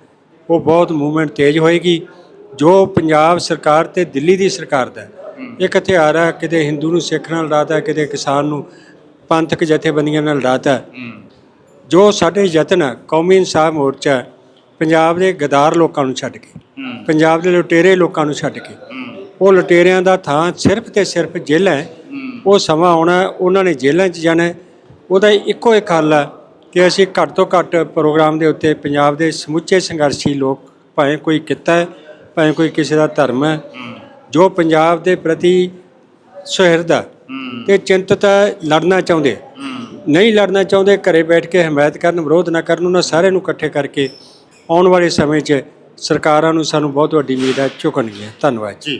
ਉਹ ਬਹੁਤ ਮੂਵਮੈਂਟ ਤੇਜ਼ ਹੋਏਗੀ। ਜੋ ਪੰਜਾਬ ਸਰਕਾਰ ਤੇ ਦਿੱਲੀ ਦੀ ਸਰਕਾਰ ਦਾ ਇੱਕ ਹਥਿਆਰ ਹੈ ਕਿਤੇ ਹਿੰਦੂ ਨੂੰ ਸਿੱਖ ਨਾਲ ਲੜਾਤਾ ਕਿਤੇ ਕਿਸਾਨ ਨੂੰ ਪੰਥਕ ਜਥੇਬੰਦੀਆਂ ਨਾਲ ਲੜਾਤਾ ਜੋ ਸਾਡੇ ਯਤਨ ਕੌਮੀ ਇਨਸਾਫ ਮੋਰਚਾ ਪੰਜਾਬ ਦੇ ਗਦਾਰ ਲੋਕਾਂ ਨੂੰ ਛੱਡ ਕੇ ਪੰਜਾਬ ਦੇ ਲੁਟੇਰੇ ਲੋਕਾਂ ਨੂੰ ਛੱਡ ਕੇ ਉਹ ਲੁਟੇਰਿਆਂ ਦਾ ਥਾਂ ਸਿਰਫ ਤੇ ਸਿਰਫ ਜੇਲ੍ਹਾਂ ਹੈ। ਉਹ ਸਮਾਂ ਆਉਣਾ ਉਹਨਾਂ ਨੇ ਜੇਲ੍ਹਾਂ 'ਚ ਜਾਣਾ। ਉਹਦਾ ਇੱਕੋ ਇੱਕ ਹੱਲ ਹੈ ਕਿ ਅਸੀਂ ਘੱਟ ਤੋਂ ਘੱਟ ਪ੍ਰੋਗਰਾਮ ਦੇ ਉੱਤੇ ਪੰਜਾਬ ਦੇ ਸਮੁੱਚੇ ਸੰਘਰਸ਼ੀ ਲੋਕ ਭਾਵੇਂ ਕੋਈ ਕਿੱਤਾ ਹੈ ਭਾਵੇਂ ਕੋਈ ਕਿਸੇ ਦਾ ਧਰਮ ਹੈ, ਜੋ ਪੰਜਾਬ ਦੇ ਪ੍ਰਤੀ ਸੁਹਿਰਦ ਆ ਤੇ ਚਿੰਤਤ ਲੜਨਾ ਚਾਹੁੰਦੇ ਨਹੀਂ ਲੜਨਾ ਚਾਹੁੰਦੇ, ਘਰੇ ਬੈਠ ਕੇ ਹਮਾਇਤ ਕਰਨ, ਵਿਰੋਧ ਨਾ ਕਰਨ, ਉਹਨਾਂ ਸਾਰਿਆਂ ਨੂੰ ਇਕੱਠੇ ਕਰਕੇ ਆਉਣ ਵਾਲੇ ਸਮੇਂ 'ਚ ਸਰਕਾਰਾਂ ਨੂੰ ਸਾਨੂੰ ਬਹੁਤ ਵੱਡੀ ਉਮੀਦ ਹੈ ਝੁਕਣਗੀਆਂ ਧੰਨਵਾਦ ਜੀ।